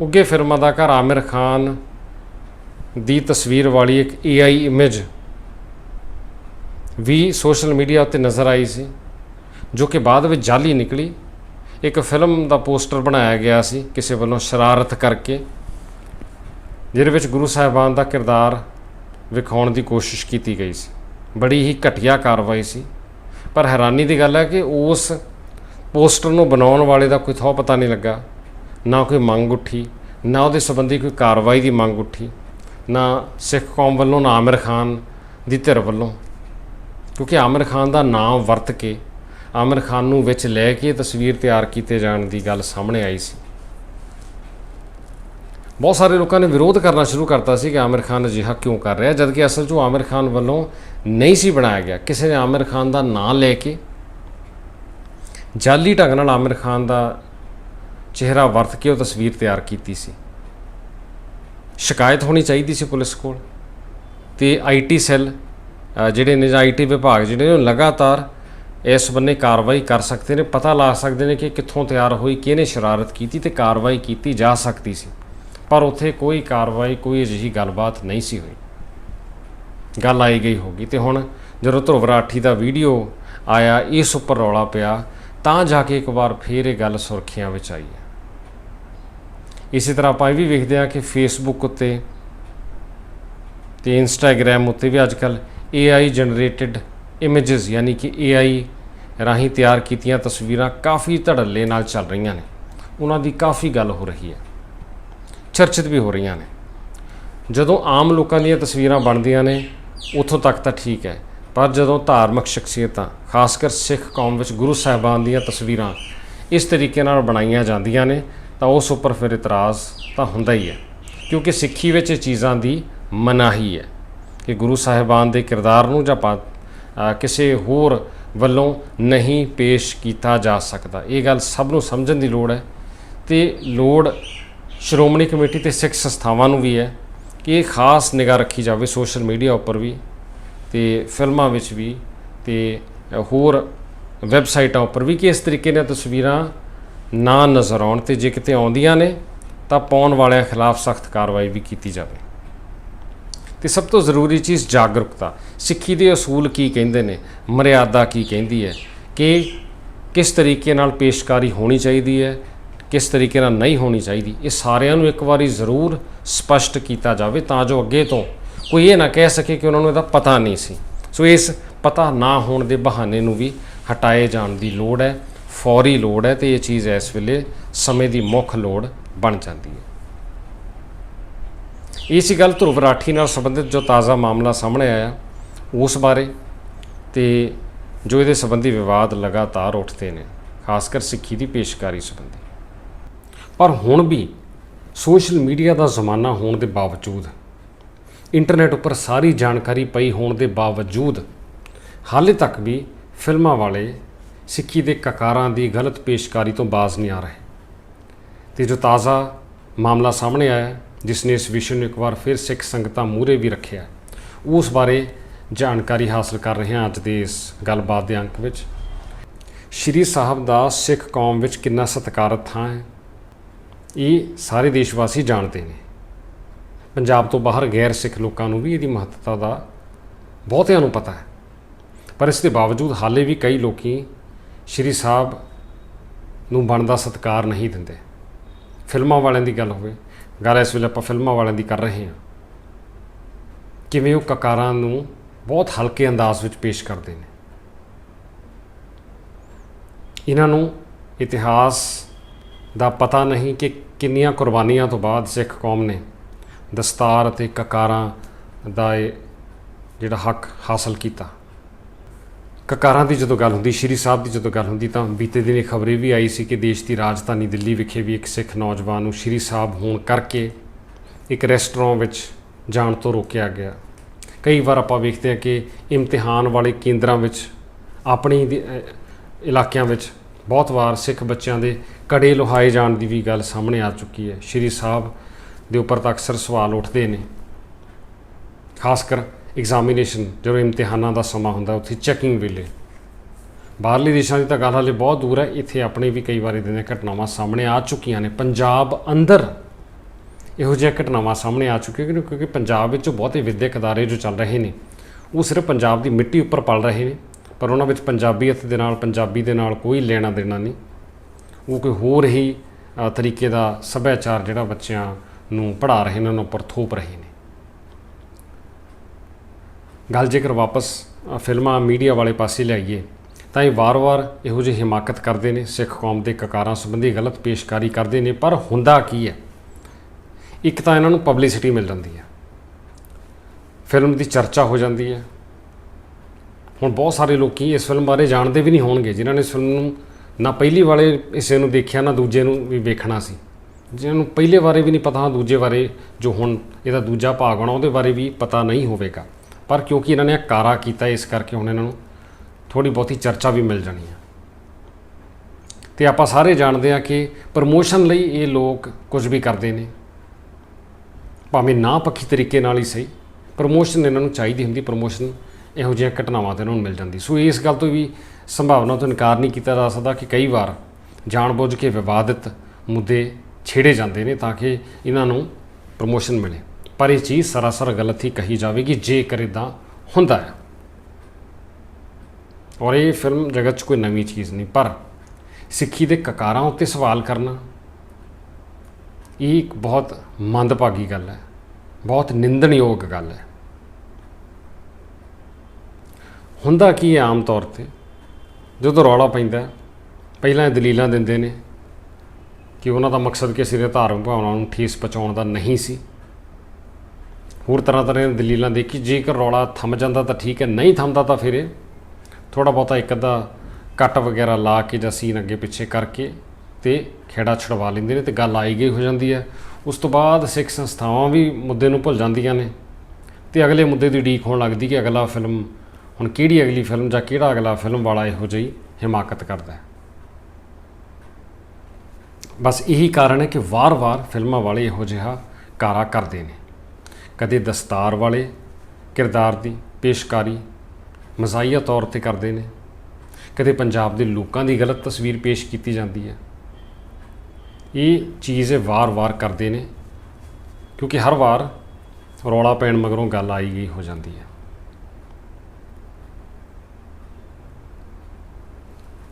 ਉੱਗੇ ਫਿਲਮ ਅਦਾਕਾਰ ਆਮਿਰ ਖਾਨ ਦੀ ਤਸਵੀਰ ਵਾਲੀ ਇੱਕ AI ਇਮੇਜ ਵੀ ਸੋਸ਼ਲ ਮੀਡੀਆ ਉੱਤੇ ਨਜ਼ਰ ਆਈ ਸੀ, ਜੋ ਕਿ ਬਾਅਦ ਵਿੱਚ ਜਾਲੀ ਨਿਕਲੀ। ਇੱਕ ਫਿਲਮ ਦਾ ਪੋਸਟਰ ਬਣਾਇਆ ਗਿਆ ਸੀ ਕਿਸੇ ਵੱਲੋਂ ਸ਼ਰਾਰਤ ਕਰਕੇ, ਜਿਹਦੇ ਵਿੱਚ ਗੁਰੂ ਸਾਹਿਬਾਨ ਦਾ ਕਿਰਦਾਰ ਵਿਖਾਉਣ ਦੀ ਕੋਸ਼ਿਸ਼ ਕੀਤੀ ਗਈ ਸੀ। ਬੜੀ ਹੀ ਘਟੀਆ ਕਾਰਵਾਈ ਸੀ। ਪਰ ਹੈਰਾਨੀ ਦੀ ਗੱਲ ਹੈ ਕਿ ਉਸ ਪੋਸਟਰ ਨੂੰ ਬਣਾਉਣ ਵਾਲੇ ਦਾ ਕੋਈ ਥੋ ਪਤਾ ਨਹੀਂ ਲੱਗਾ। ਨਾ ਕੋਈ ਮੰਗ ਉੱਠੀ, ਨਾ ਉਹਦੇ ਸੰਬੰਧੀ ਕੋਈ ਕਾਰਵਾਈ ਦੀ ਮੰਗ ਉੱਠੀ, ਨਾ ਸਿੱਖ ਕੌਮ ਵੱਲੋਂ, ਨਾ ਆਮਿਰ ਖਾਨ ਦੀ ਧਿਰ ਵੱਲੋਂ। ਕਿਉਂਕਿ ਆਮਿਰ ਖਾਨ ਦਾ ਨਾਮ ਵਰਤ ਕੇ ਆਮਿਰ ਖਾਨ ਨੂੰ ਵਿੱਚ ਲੈ ਕੇ ਤਸਵੀਰ ਤਿਆਰ ਕੀਤੇ ਜਾਣ ਦੀ ਗੱਲ ਸਾਹਮਣੇ ਆਈ ਸੀ। ਬਹੁਤ ਸਾਰੇ ਲੋਕਾਂ ਨੇ ਵਿਰੋਧ ਕਰਨਾ ਸ਼ੁਰੂ ਕਰਤਾ ਸੀ ਕਿ ਆਮਿਰ ਖਾਨ ਅਜਿਹਾ ਕਿਉਂ ਕਰ ਰਿਹਾ, ਜਦਕਿ ਅਸਲ 'ਚ ਆਮਿਰ ਖਾਨ ਵੱਲੋਂ ਨਹੀਂ ਸੀ ਬਣਾਇਆ ਗਿਆ। ਕਿਸੇ ਨੇ ਆਮਿਰ ਖਾਨ ਦਾ ਨਾਂ ਲੈ ਕੇ ਜਾਲੀ ਢੰਗ ਨਾਲ ਆਮਿਰ ਖਾਨ ਦਾ ਚਿਹਰਾ ਵਰਤ ਕੇ ਉਹ ਤਸਵੀਰ ਤਿਆਰ ਕੀਤੀ ਸੀ। ਸ਼ਿਕਾਇਤ ਹੋਣੀ ਚਾਹੀਦੀ ਸੀ ਪੁਲਿਸ ਕੋਲ। ਤੇ ਆਈਟੀ ਸੈੱਲ ਜਿਹੜੇ ਨੇ ਜਾਂ ਆਈਟੀ ਵਿਭਾਗ ਜਿਹੜੇ ਨੇ ਲਗਾਤਾਰ ਇਸ ਬੰਨੇ ਕਾਰਵਾਈ ਕਰ ਸਕਦੇ ਨੇ, ਪਤਾ ਲਾ ਸਕਦੇ ਨੇ ਕਿ ਕਿੱਥੋਂ ਤਿਆਰ ਹੋਈ, ਕਿਹਨੇ ਸ਼ਰਾਰਤ ਕੀਤੀ ਤੇ ਕਾਰਵਾਈ ਕੀਤੀ ਜਾ ਸਕਦੀ ਸੀ। ਪਰ ਉੱਥੇ ਕੋਈ ਕਾਰਵਾਈ, ਕੋਈ ਅਜਿਹੀ ਗੱਲਬਾਤ ਨਹੀਂ ਸੀ ਹੋਈ। ਗੱਲ ਆਈ ਗਈ ਹੋਗੀ ਤੇ ਹੁਣ ਜਦੋਂ ਧਰੁਵ ਰਾਠੀ ਦਾ ਵੀਡੀਓ ਆਇਆ, ਇਸ ਉੱਪਰ ਰੌਲਾ ਪਿਆ, ਤਾਂ ਜਾ ਕੇ ਇੱਕ ਵਾਰ ਫੇਰ ਇਹ ਗੱਲ ਸੁਰਖੀਆਂ ਵਿੱਚ ਆਈ ਹੈ। ਇਸੇ ਤਰ੍ਹਾਂ ਆਪਾਂ ਇਹ ਵੀ ਵੇਖਦੇ ਹਾਂ ਕਿ ਫੇਸਬੁੱਕ ਉੱਤੇ ਤੇ ਇੰਸਟਾਗ੍ਰam ਉੱਤੇ ਵੀ ਅੱਜਕੱਲ AI ਜਨਰੇਟਡ ਇਮੇजेस ਯਾਨੀ ਕਿ AI ਰਾਹੀਂ ਤਿਆਰ ਕੀਤੀਆਂ ਤਸਵੀਰਾਂ ਕਾਫੀ ਧੜੱਲੇ ਨਾਲ ਚੱਲ ਰਹੀਆਂ ਨੇ। ਉਹਨਾਂ ਦੀ ਕਾਫੀ ਗੱਲ ਹੋ ਰਹੀ ਹੈ। ਚਰਚਿਤ ਵੀ ਹੋ ਰਹੀਆਂ ਨੇ। ਜਦੋਂ ਆਮ ਲੋਕਾਂ ਦੀਆਂ ਤਸਵੀਰਾਂ ਬਣਦੀਆਂ ਨੇ, ਉੱਥੋਂ ਤੱਕ ਤਾਂ ਠੀਕ ਹੈ। ਪਰ ਜਦੋਂ ਧਾਰਮਿਕ ਸ਼ਖਸੀਅਤਾਂ ਖਾਸ ਕਰ ਸਿੱਖ ਕੌਮ ਵਿੱਚ ਗੁਰੂ ਸਾਹਿਬਾਨ ਦੀਆਂ ਤਸਵੀਰਾਂ ਇਸ ਤਰੀਕੇ ਨਾਲ ਬਣਾਈਆਂ ਜਾਂਦੀਆਂ ਨੇ, ਤਾਂ ਉਸ ਉੱਪਰ ਫਿਰ ਇਤਰਾਜ਼ ਤਾਂ ਹੁੰਦਾ ਹੀ ਹੈ। ਕਿਉਂਕਿ ਸਿੱਖੀ ਵਿੱਚ ਇਹ ਚੀਜ਼ਾਂ ਦੀ ਮਨਾਹੀ ਹੈ ਕਿ ਗੁਰੂ ਸਾਹਿਬਾਨ ਦੇ ਕਿਰਦਾਰ ਨੂੰ ਜਾਂ ਪਾ- ਕਿਸੇ ਹੋਰ ਵੱਲੋਂ ਨਹੀਂ ਪੇਸ਼ ਕੀਤਾ ਜਾ ਸਕਦਾ। ਇਹ ਗੱਲ ਸਭ ਨੂੰ ਸਮਝਣ ਦੀ ਲੋੜ ਹੈ ਤੇ ਲੋੜ ਸ਼੍ਰੋਮਣੀ ਕਮੇਟੀ ਤੇ ਸਿੱਖ ਸੰਸਥਾਵਾਂ ਨੂੰ ਵੀ ਹੈ ਕਿ ਇਹ ਖਾਸ ਨਿਗਾਹ ਰੱਖੀ ਜਾਵੇ ਸੋਸ਼ਲ ਮੀਡੀਆ ਉੱਪਰ ਵੀ ਤੇ ਫਿਲਮਾਂ ਵਿੱਚ ਵੀ ਤੇ ਹੋਰ ਵੈਬਸਾਈਟਾਂ ਉੱਪਰ ਵੀ ਕਿ ਇਸ ਤਰੀਕੇ ਦੀਆਂ ਤਸਵੀਰਾਂ ਨਾ ਨਜ਼ਰ ਆਉਣ ਤੇ ਜੇ ਕਿਤੇ ਆਉਂਦੀਆਂ ਨੇ ਤਾਂ ਪਾਉਣ ਵਾਲਿਆਂ ਖਿਲਾਫ ਸਖਤ ਕਾਰਵਾਈ ਵੀ ਕੀਤੀ ਜਾਵੇ। ਤੇ ਸਭ ਤੋਂ ਜ਼ਰੂਰੀ ਚੀਜ਼ ਜਾਗਰੂਕਤਾ। ਸਿੱਖੀ ਦੇ ਅਸੂਲ ਕੀ ਕਹਿੰਦੇ ਨੇ? ਮਰਿਆਦਾ ਕੀ ਕਹਿੰਦੀ ਹੈ? ਕਿ ਕਿਸ ਤਰੀਕੇ ਨਾਲ ਪੇਸ਼ਕਾਰੀ ਹੋਣੀ ਚਾਹੀਦੀ ਹੈ, ਕਿਸ ਤਰੀਕੇ ਨਾਲ ਨਹੀਂ ਹੋਣੀ ਚਾਹੀਦੀ, ਇਹ ਸਾਰਿਆਂ ਨੂੰ ਇੱਕ ਵਾਰੀ ਜ਼ਰੂਰ ਸਪਸ਼ਟ ਕੀਤਾ ਜਾਵੇ ਤਾਂ ਜੋ ਅੱਗੇ ਤੋਂ ਕੋਈ ਇਹ ਨਾ ਕਹਿ ਸਕੇ ਕਿ ਉਹਨਾਂ ਨੂੰ ਇਹਦਾ ਪਤਾ ਨਹੀਂ ਸੀ। ਸੋ ਇਸ ਪਤਾ ਨਾ ਹੋਣ ਦੇ ਬਹਾਨੇ ਨੂੰ ਵੀ ਹਟਾਏ ਜਾਣ ਦੀ ਲੋੜ ਹੈ, ਫੌਰੀ ਲੋੜ ਹੈ ਤੇ ਇਹ ਚੀਜ਼ ਇਸ ਵੇਲੇ ਸਮੇਂ ਦੀ ਮੁੱਖ ਲੋੜ ਬਣ ਜਾਂਦੀ ਹੈ। ਇਸ ਗੱਲ ਧਰੁਵ ਰਾਠੀ ਨਾਲ ਸੰਬੰਧਿਤ ਜੋ ਤਾਜ਼ਾ ਮਾਮਲਾ ਸਾਹਮਣੇ ਆਇਆ, ਉਸ ਬਾਰੇ ਤੇ ਜੋ ਇਹਦੇ ਸੰਬੰਧੀ ਵਿਵਾਦ ਲਗਾਤਾਰ ਉੱਠਦੇ ਨੇ ਖਾਸ ਕਰ ਸਿੱਖੀ ਦੀ ਪੇਸ਼ਕਾਰੀ ਸੰਬੰਧੀ। ਪਰ ਹੁਣ ਵੀ ਸੋਸ਼ਲ ਮੀਡੀਆ ਦਾ ਜ਼ਮਾਨਾ ਹੋਣ ਦੇ ਬਾਵਜੂਦ, ਇੰਟਰਨੈਟ ਉੱਪਰ ਸਾਰੀ ਜਾਣਕਾਰੀ ਪਈ ਹੋਣ ਦੇ ਬਾਵਜੂਦ, ਹਾਲੇ ਤੱਕ ਵੀ ਫਿਲਮਾਂ ਵਾਲੇ ਸਿੱਖੀ ਦੇ ਕਕਾਰਾਂ ਦੀ ਗਲਤ ਪੇਸ਼ਕਾਰੀ ਤੋਂ ਬਾਜ਼ ਨਹੀਂ ਆ ਰਹੇ। ਤੇ ਜੋ ਤਾਜ਼ਾ ਮਾਮਲਾ ਸਾਹਮਣੇ ਆਇਆ ਜਿਸ ਨੇ ਇਸ ਵਿਸ਼ੇ ਨੂੰ ਇੱਕ ਵਾਰ ਫਿਰ ਸਿੱਖ ਸੰਗਤਾਂ ਮੂਹਰੇ ਵੀ ਰੱਖਿਆ। ਉਸ ਬਾਰੇ ਜਾਣਕਾਰੀ ਹਾਸਲ ਕਰ ਰਹੇ ਹਾਂ ਅੱਜ ਦੇ ਇਸ ਗੱਲਬਾਤ ਦੇ ਅੰਕ ਵਿੱਚ। ਸ਼੍ਰੀ ਸਾਹਿਬ ਦਾ ਸਿੱਖ ਕੌਮ ਵਿੱਚ ਕਿੰਨਾ ਸਤਿਕਾਰਤ ਥਾਂ ਹੈ, ਇਹ ਸਾਰੇ ਦੇਸ਼ ਵਾਸੀ ਜਾਣਦੇ ਨੇ। ਪੰਜਾਬ ਤੋਂ ਬਾਹਰ ਗੈਰ ਸਿੱਖ ਲੋਕਾਂ ਨੂੰ ਵੀ ਇਹਦੀ ਮਹੱਤਤਾ ਦਾ ਬਹੁਤਿਆਂ ਨੂੰ ਪਤਾ ਹੈ। ਪਰ ਇਸ ਦੇ ਬਾਵਜੂਦ ਹਾਲੇ ਵੀ ਕਈ ਲੋਕੀ ਸ਼੍ਰੀ ਸਾਹਿਬ ਨੂੰ ਬਣਦਾ ਸਤਿਕਾਰ ਨਹੀਂ ਦਿੰਦੇ। ਫਿਲਮਾਂ ਵਾਲਿਆਂ ਦੀ ਗੱਲ ਹੋਵੇ ਗੱਲ ਇਸ ਵੇਲੇ ਆਪਾਂ ਫਿਲਮਾਂ ਵਾਲਿਆਂ ਦੀ ਕਰ ਰਹੇ ਹਾਂ। ਕਿਵੇਂ ਉਹ ਕਕਾਰਾਂ ਨੂੰ ਬਹੁਤ ਹਲਕੇ ਅੰਦਾਜ਼ ਵਿੱਚ ਪੇਸ਼ ਕਰਦੇ ਨੇ। ਇਹਨਾਂ ਨੂੰ ਇਤਿਹਾਸ ਦਾ ਪਤਾ ਨਹੀਂ ਕਿ ਕਿੰਨੀਆਂ ਕੁਰਬਾਨੀਆਂ ਤੋਂ ਬਾਅਦ ਸਿੱਖ ਕੌਮ ਨੇ ਦਸਤਾਰ ਅਤੇ ਕਕਾਰਾਂ ਦਾ ਇਹ ਜਿਹੜਾ ਹੱਕ ਹਾਸਲ ਕੀਤਾ। ਕਕਾਰਾਂ ਦੀ ਜਦੋਂ ਗੱਲ ਹੁੰਦੀ, ਸ਼੍ਰੀ ਸਾਹਿਬ ਦੀ ਜਦੋਂ ਗੱਲ ਹੁੰਦੀ, ਤਾਂ ਬੀਤੇ ਦਿਨ ਇਹ ਖਬਰੇ ਵੀ ਆਈ ਸੀ ਕਿ ਦੇਸ਼ ਦੀ ਰਾਜਧਾਨੀ ਦਿੱਲੀ ਵਿਖੇ ਵੀ ਇੱਕ ਸਿੱਖ ਨੌਜਵਾਨ ਨੂੰ ਸ਼੍ਰੀ ਸਾਹਿਬ ਹੋਣ ਕਰਕੇ ਇੱਕ ਰੈਸਟੋਰੈਂਟ ਵਿੱਚ ਜਾਣ ਤੋਂ ਰੋਕਿਆ ਗਿਆ। ਕਈ ਵਾਰ ਆਪਾਂ ਵੇਖਦੇ ਹਾਂ ਕਿ ਇਮਤਿਹਾਨ ਵਾਲੇ ਕੇਂਦਰਾਂ ਵਿੱਚ, ਆਪਣੀ ਦੀ- ਇਲਾਕਿਆਂ ਵਿੱਚ ਬਹੁਤ ਵਾਰ ਸਿੱਖ ਬੱਚਿਆਂ ਦੇ ਕੜੇ ਲੁਹਾਏ ਜਾਣ ਦੀ ਵੀ ਗੱਲ ਸਾਹਮਣੇ ਆ ਚੁੱਕੀ ਹੈ। ਸ਼੍ਰੀ ਸਾਹਿਬ ਦੇ ਉੱਪਰ ਤਾਂ ਅਕਸਰ ਸਵਾਲ ਉੱਠਦੇ ਨੇ। ਖਾਸ ਕਰ ਐਗਜ਼ਾਮੀਨੇਸ਼ਨ ਜਦੋਂ ਇਮਤਿਹਾਨਾਂ ਦਾ ਸਮਾਂ ਹੁੰਦਾ ਉੱਥੇ ਚੈਕਿੰਗ ਵੇਲੇ। ਬਾਹਰਲੇ ਦੇਸ਼ਾਂ ਦੀ ਤਾਂ ਗੱਲ ਹਾਲੇ ਬਹੁਤ ਦੂਰ ਹੈ, ਇੱਥੇ ਆਪਣੇ ਵੀ ਕਈ ਵਾਰ ਇਦਾਂ ਦੀਆਂ ਘਟਨਾਵਾਂ ਸਾਹਮਣੇ ਆ ਚੁੱਕੀਆਂ ਨੇ। ਪੰਜਾਬ ਅੰਦਰ ਇਹੋ ਜਿਹੀਆਂ ਘਟਨਾਵਾਂ ਸਾਹਮਣੇ ਆ ਚੁੱਕੀਆਂ ਕਿਉਂਕਿ ਪੰਜਾਬ ਵਿੱਚ ਬਹੁਤੇ ਵਿਦਿਅਕ ਅਦਾਰੇ ਜੋ ਚੱਲ ਰਹੇ ਨੇ, ਉਹ ਸਿਰਫ ਪੰਜਾਬ ਦੀ ਮਿੱਟੀ ਉੱਪਰ ਪਲ ਰਹੇ ਨੇ, ਪਰ ਉਹਨਾਂ ਵਿੱਚ ਪੰਜਾਬੀਅਤ ਦੇ ਨਾਲ, ਪੰਜਾਬੀ ਦੇ ਨਾਲ ਕੋਈ ਲੈਣਾ ਦੇਣਾ ਨਹੀਂ। ਉਹ ਕੋਈ ਹੋਰ ਹੀ ਤਰੀਕੇ ਦਾ ਸੱਭਿਆਚਾਰ ਜਿਹੜਾ ਬੱਚਿਆਂ ਨੂੰ ਪੜ੍ਹਾ ਰਹੇ ਨੇ, ਉਹਨਾਂ ਉੱਪਰ ਥੋਪ ਰਹੇ ਨੇ। ਗੱਲ ਜੇਕਰ ਵਾਪਸ ਫਿਲਮਾਂ ਮੀਡੀਆ ਵਾਲੇ ਪਾਸੇ ਲਿਆਈਏ, ਤਾਂ ਇਹ ਵਾਰ-ਵਾਰ ਇਹੋ ਜਿਹੀ ਹਿਮਾਕਤ ਕਰਦੇ ਨੇ, ਸਿੱਖ ਕੌਮ ਦੇ ਕਕਾਰਾਂ ਸੰਬੰਧੀ ਗਲਤ ਪੇਸ਼ਕਾਰੀ ਕਰਦੇ ਨੇ, ਪਰ ਹੁੰਦਾ ਕੀ ਹੈ? ਇੱਕ ਤਾਂ ਇਹਨਾਂ ਨੂੰ ਪਬਲਿਸਿਟੀ ਮਿਲ ਜਾਂਦੀ ਹੈ। ਫਿਲਮ ਦੀ ਚਰਚਾ ਹੋ ਜਾਂਦੀ ਹੈ। ਹੁਣ ਬਹੁਤ ਸਾਰੇ ਲੋਕੀ ਇਸ ਫਿਲਮ ਬਾਰੇ ਜਾਣਦੇ ਵੀ ਨਹੀਂ ਹੋਣਗੇ, ਜਿਨ੍ਹਾਂ ਨੇ ਇਸ ਫਿਲਮ ਨੂੰ ਨਾ ਪਹਿਲੀ ਵਾਲੇ ਹਿੱਸੇ ਨੂੰ ਦੇਖਿਆ, ਨਾ ਦੂਜੇ ਨੂੰ ਵੀ ਵੇਖਣਾ ਸੀ। ਜਿਹਨਾਂ ਨੂੰ ਪਹਿਲੇ ਬਾਰੇ ਵੀ ਨਹੀਂ ਪਤਾ, ਦੂਜੇ ਬਾਰੇ ਜੋ ਹੁਣ ਇਹਦਾ ਦੂਜਾ ਭਾਗ ਆਉਣਾ ਉਹਦੇ ਬਾਰੇ ਵੀ ਪਤਾ ਨਹੀਂ ਹੋਵੇਗਾ। ਪਰ ਕਿਉਂਕਿ ਇਹਨਾਂ ਨੇ ਕਾਰਾ ਕੀਤਾ ਇਸ ਕਰਕੇ ਹੁਣ ਇਹਨਾਂ ਨੂੰ ਥੋੜੀ ਬਹੁਤੀ ਚਰਚਾ ਵੀ ਮਿਲ ਜਾਣੀ ਹੈ। ਤੇ ਆਪਾਂ ਸਾਰੇ ਜਾਣਦੇ ਹਾਂ ਕਿ ਪ੍ਰਮੋਸ਼ਨ ਲਈ ਇਹ ਲੋਕ ਕੁਝ ਵੀ ਕਰਦੇ ਨੇ। ਭਾਵੇਂ ਨਾ ਪੱਖੀ ਤਰੀਕੇ ਨਾਲ ਹੀ ਸਹੀ, ਪ੍ਰਮੋਸ਼ਨ ਇਹਨਾਂ ਨੂੰ ਚਾਹੀਦੀ ਹੁੰਦੀ, ਪ੍ਰਮੋਸ਼ਨ ਇਹੋ ਜਿਹੀਆਂ ਘਟਨਾਵਾਂ ਤੇ ਇਹਨਾਂ ਨੂੰ ਮਿਲ ਜਾਂਦੀ। ਸੋ ਇਸ ਗੱਲ ਤੋਂ ਵੀ ਸੰਭਾਵਨਾ ਤੋਂ ਇਨਕਾਰ ਨਹੀਂ ਕੀਤਾ ਜਾ ਸਕਦਾ ਕਿ ਕਈ ਵਾਰ ਜਾਣਬੁੱਝ ਕੇ ਵਿਵਾਦਿਤ ਮੁੱਦੇ ਛੇੜੇ ਜਾਂਦੇ ਨੇ ਤਾਂ ਕਿ ਇਹਨਾਂ ਨੂੰ ਪ੍ਰਮੋਸ਼ਨ ਮਿਲੇ। ਪਰ ਇਹ ਚੀਜ਼ ਸਰਾਸਰ ਗਲਤ ਹੀ ਕਹੀ ਜਾਵੇਗੀ, ਜੇਕਰ ਇਦਾਂ ਹੁੰਦਾ ਹੈ। ਔਰ ਇਹ ਫਿਲਮ ਜਗਤ 'ਚ ਕੋਈ ਨਵੀਂ ਚੀਜ਼ ਨਹੀਂ, ਪਰ ਸਿੱਖੀ ਦੇ ਕਕਾਰਾਂ ਉੱਤੇ ਸਵਾਲ ਕਰਨਾ, ਇਹ ਇੱਕ ਬਹੁਤ ਮੰਦਭਾਗੀ ਗੱਲ ਹੈ, ਬਹੁਤ ਨਿੰਦਣਯੋਗ ਗੱਲ ਹੈ। ਹੁੰਦਾ ਕੀ ਹੈ ਆਮ ਤੌਰ ਤੇ? ਜਦੋਂ ਰੌਲਾ ਪੈਂਦਾ ਪਹਿਲਾਂ ਇਹ ਦਲੀਲਾਂ ਦਿੰਦੇ ਨੇ ਕਿ ਉਹਨਾਂ ਦਾ ਮਕਸਦ ਕਿਸੇ ਦੇ ਧਾਰਮਿਕ ਭਾਵਨਾਵਾਂ ਨੂੰ ਠੇਸ ਪਹੁੰਚਾਉਣ ਦਾ ਨਹੀਂ ਸੀ। ਹੋਰ ਤਰ੍ਹਾਂ ਤਰ੍ਹਾਂ ਦੀਆਂ ਦਲੀਲਾਂ ਦੇਖੀ। ਜੇਕਰ ਰੌਲਾ ਥੰਮ ਜਾਂਦਾ ਤਾਂ ਠੀਕ ਹੈ, ਨਹੀਂ ਥੰਮਦਾ ਤਾਂ ਫਿਰ ਇਹ ਥੋੜਾ ਬਹੁਤਾ ਇੱਕ ਅੱਧਾ ਕੱਟ ਵਗੈਰਾ ਲਾ ਕੇ ਜਾਂ ਸੀਨ ਅੱਗੇ ਪਿੱਛੇ ਕਰਕੇ ਤੇ ਖੇੜਾ ਛੁਡਵਾ ਲੈਂਦੇ ਨੇ ਤੇ ਗੱਲ ਆਈ ਗਈ ਹੋ ਜਾਂਦੀ ਹੈ। ਉਸ ਤੋਂ ਬਾਅਦ ਸਿੱਖ ਸੰਸਥਾਵਾਂ ਵੀ ਮੁੱਦੇ ਨੂੰ ਭੁੱਲ ਜਾਂਦੀਆਂ ਨੇ ਤੇ ਅਗਲੇ ਮੁੱਦੇ ਦੀ ਉਡੀਕ ਹੋਣ ਲੱਗਦੀ ਕਿ ਅਗਲਾ ਫਿਲਮ ਹੁਣ ਕਿਹੜੀ ਅਗਲੀ ਫਿਲਮ ਜਾਂ ਕਿਹੜਾ ਅਗਲਾ ਫਿਲਮ ਵਾਲਾ ਇਹੋ ਜਿਹੀ ਹਿਮਾਕਤ ਕਰਦਾ ਹੈ। ਬਸ ਇਹੀ ਕਾਰਨ ਹੈ ਕਿ ਵਾਰ-ਵਾਰ ਫਿਲਮਾਂ ਵਾਲੇ ਇਹੋ ਜਿਹਾ ਕਾਰਾ ਕਰਦੇ ਨੇ। ਕਦੇ ਦਸਤਾਰ ਵਾਲੇ, ਕਿਰਦਾਰ ਦੀ ਪੇਸ਼ਕਾਰੀ ਮਜ਼ਾਹੀਆ ਤੌਰ ਤੇ ਕਰਦੇ ਨੇ। ਕਦੇ ਪੰਜਾਬ ਦੇ ਲੋਕਾਂ ਦੀ ਗਲਤ ਤਸਵੀਰ ਪੇਸ਼ ਕੀਤੀ ਜਾਂਦੀ ਹੈ। ਇਹ ਚੀਜ਼ ਇਹ ਵਾਰ-ਵਾਰ ਕਰਦੇ ਨੇ, ਕਿਉਂਕਿ ਹਰ ਵਾਰ ਰੌਲਾ ਪੈਣ ਮਗਰੋਂ ਗੱਲ ਆਈ ਗਈ ਹੋ ਜਾਂਦੀ ਹੈ।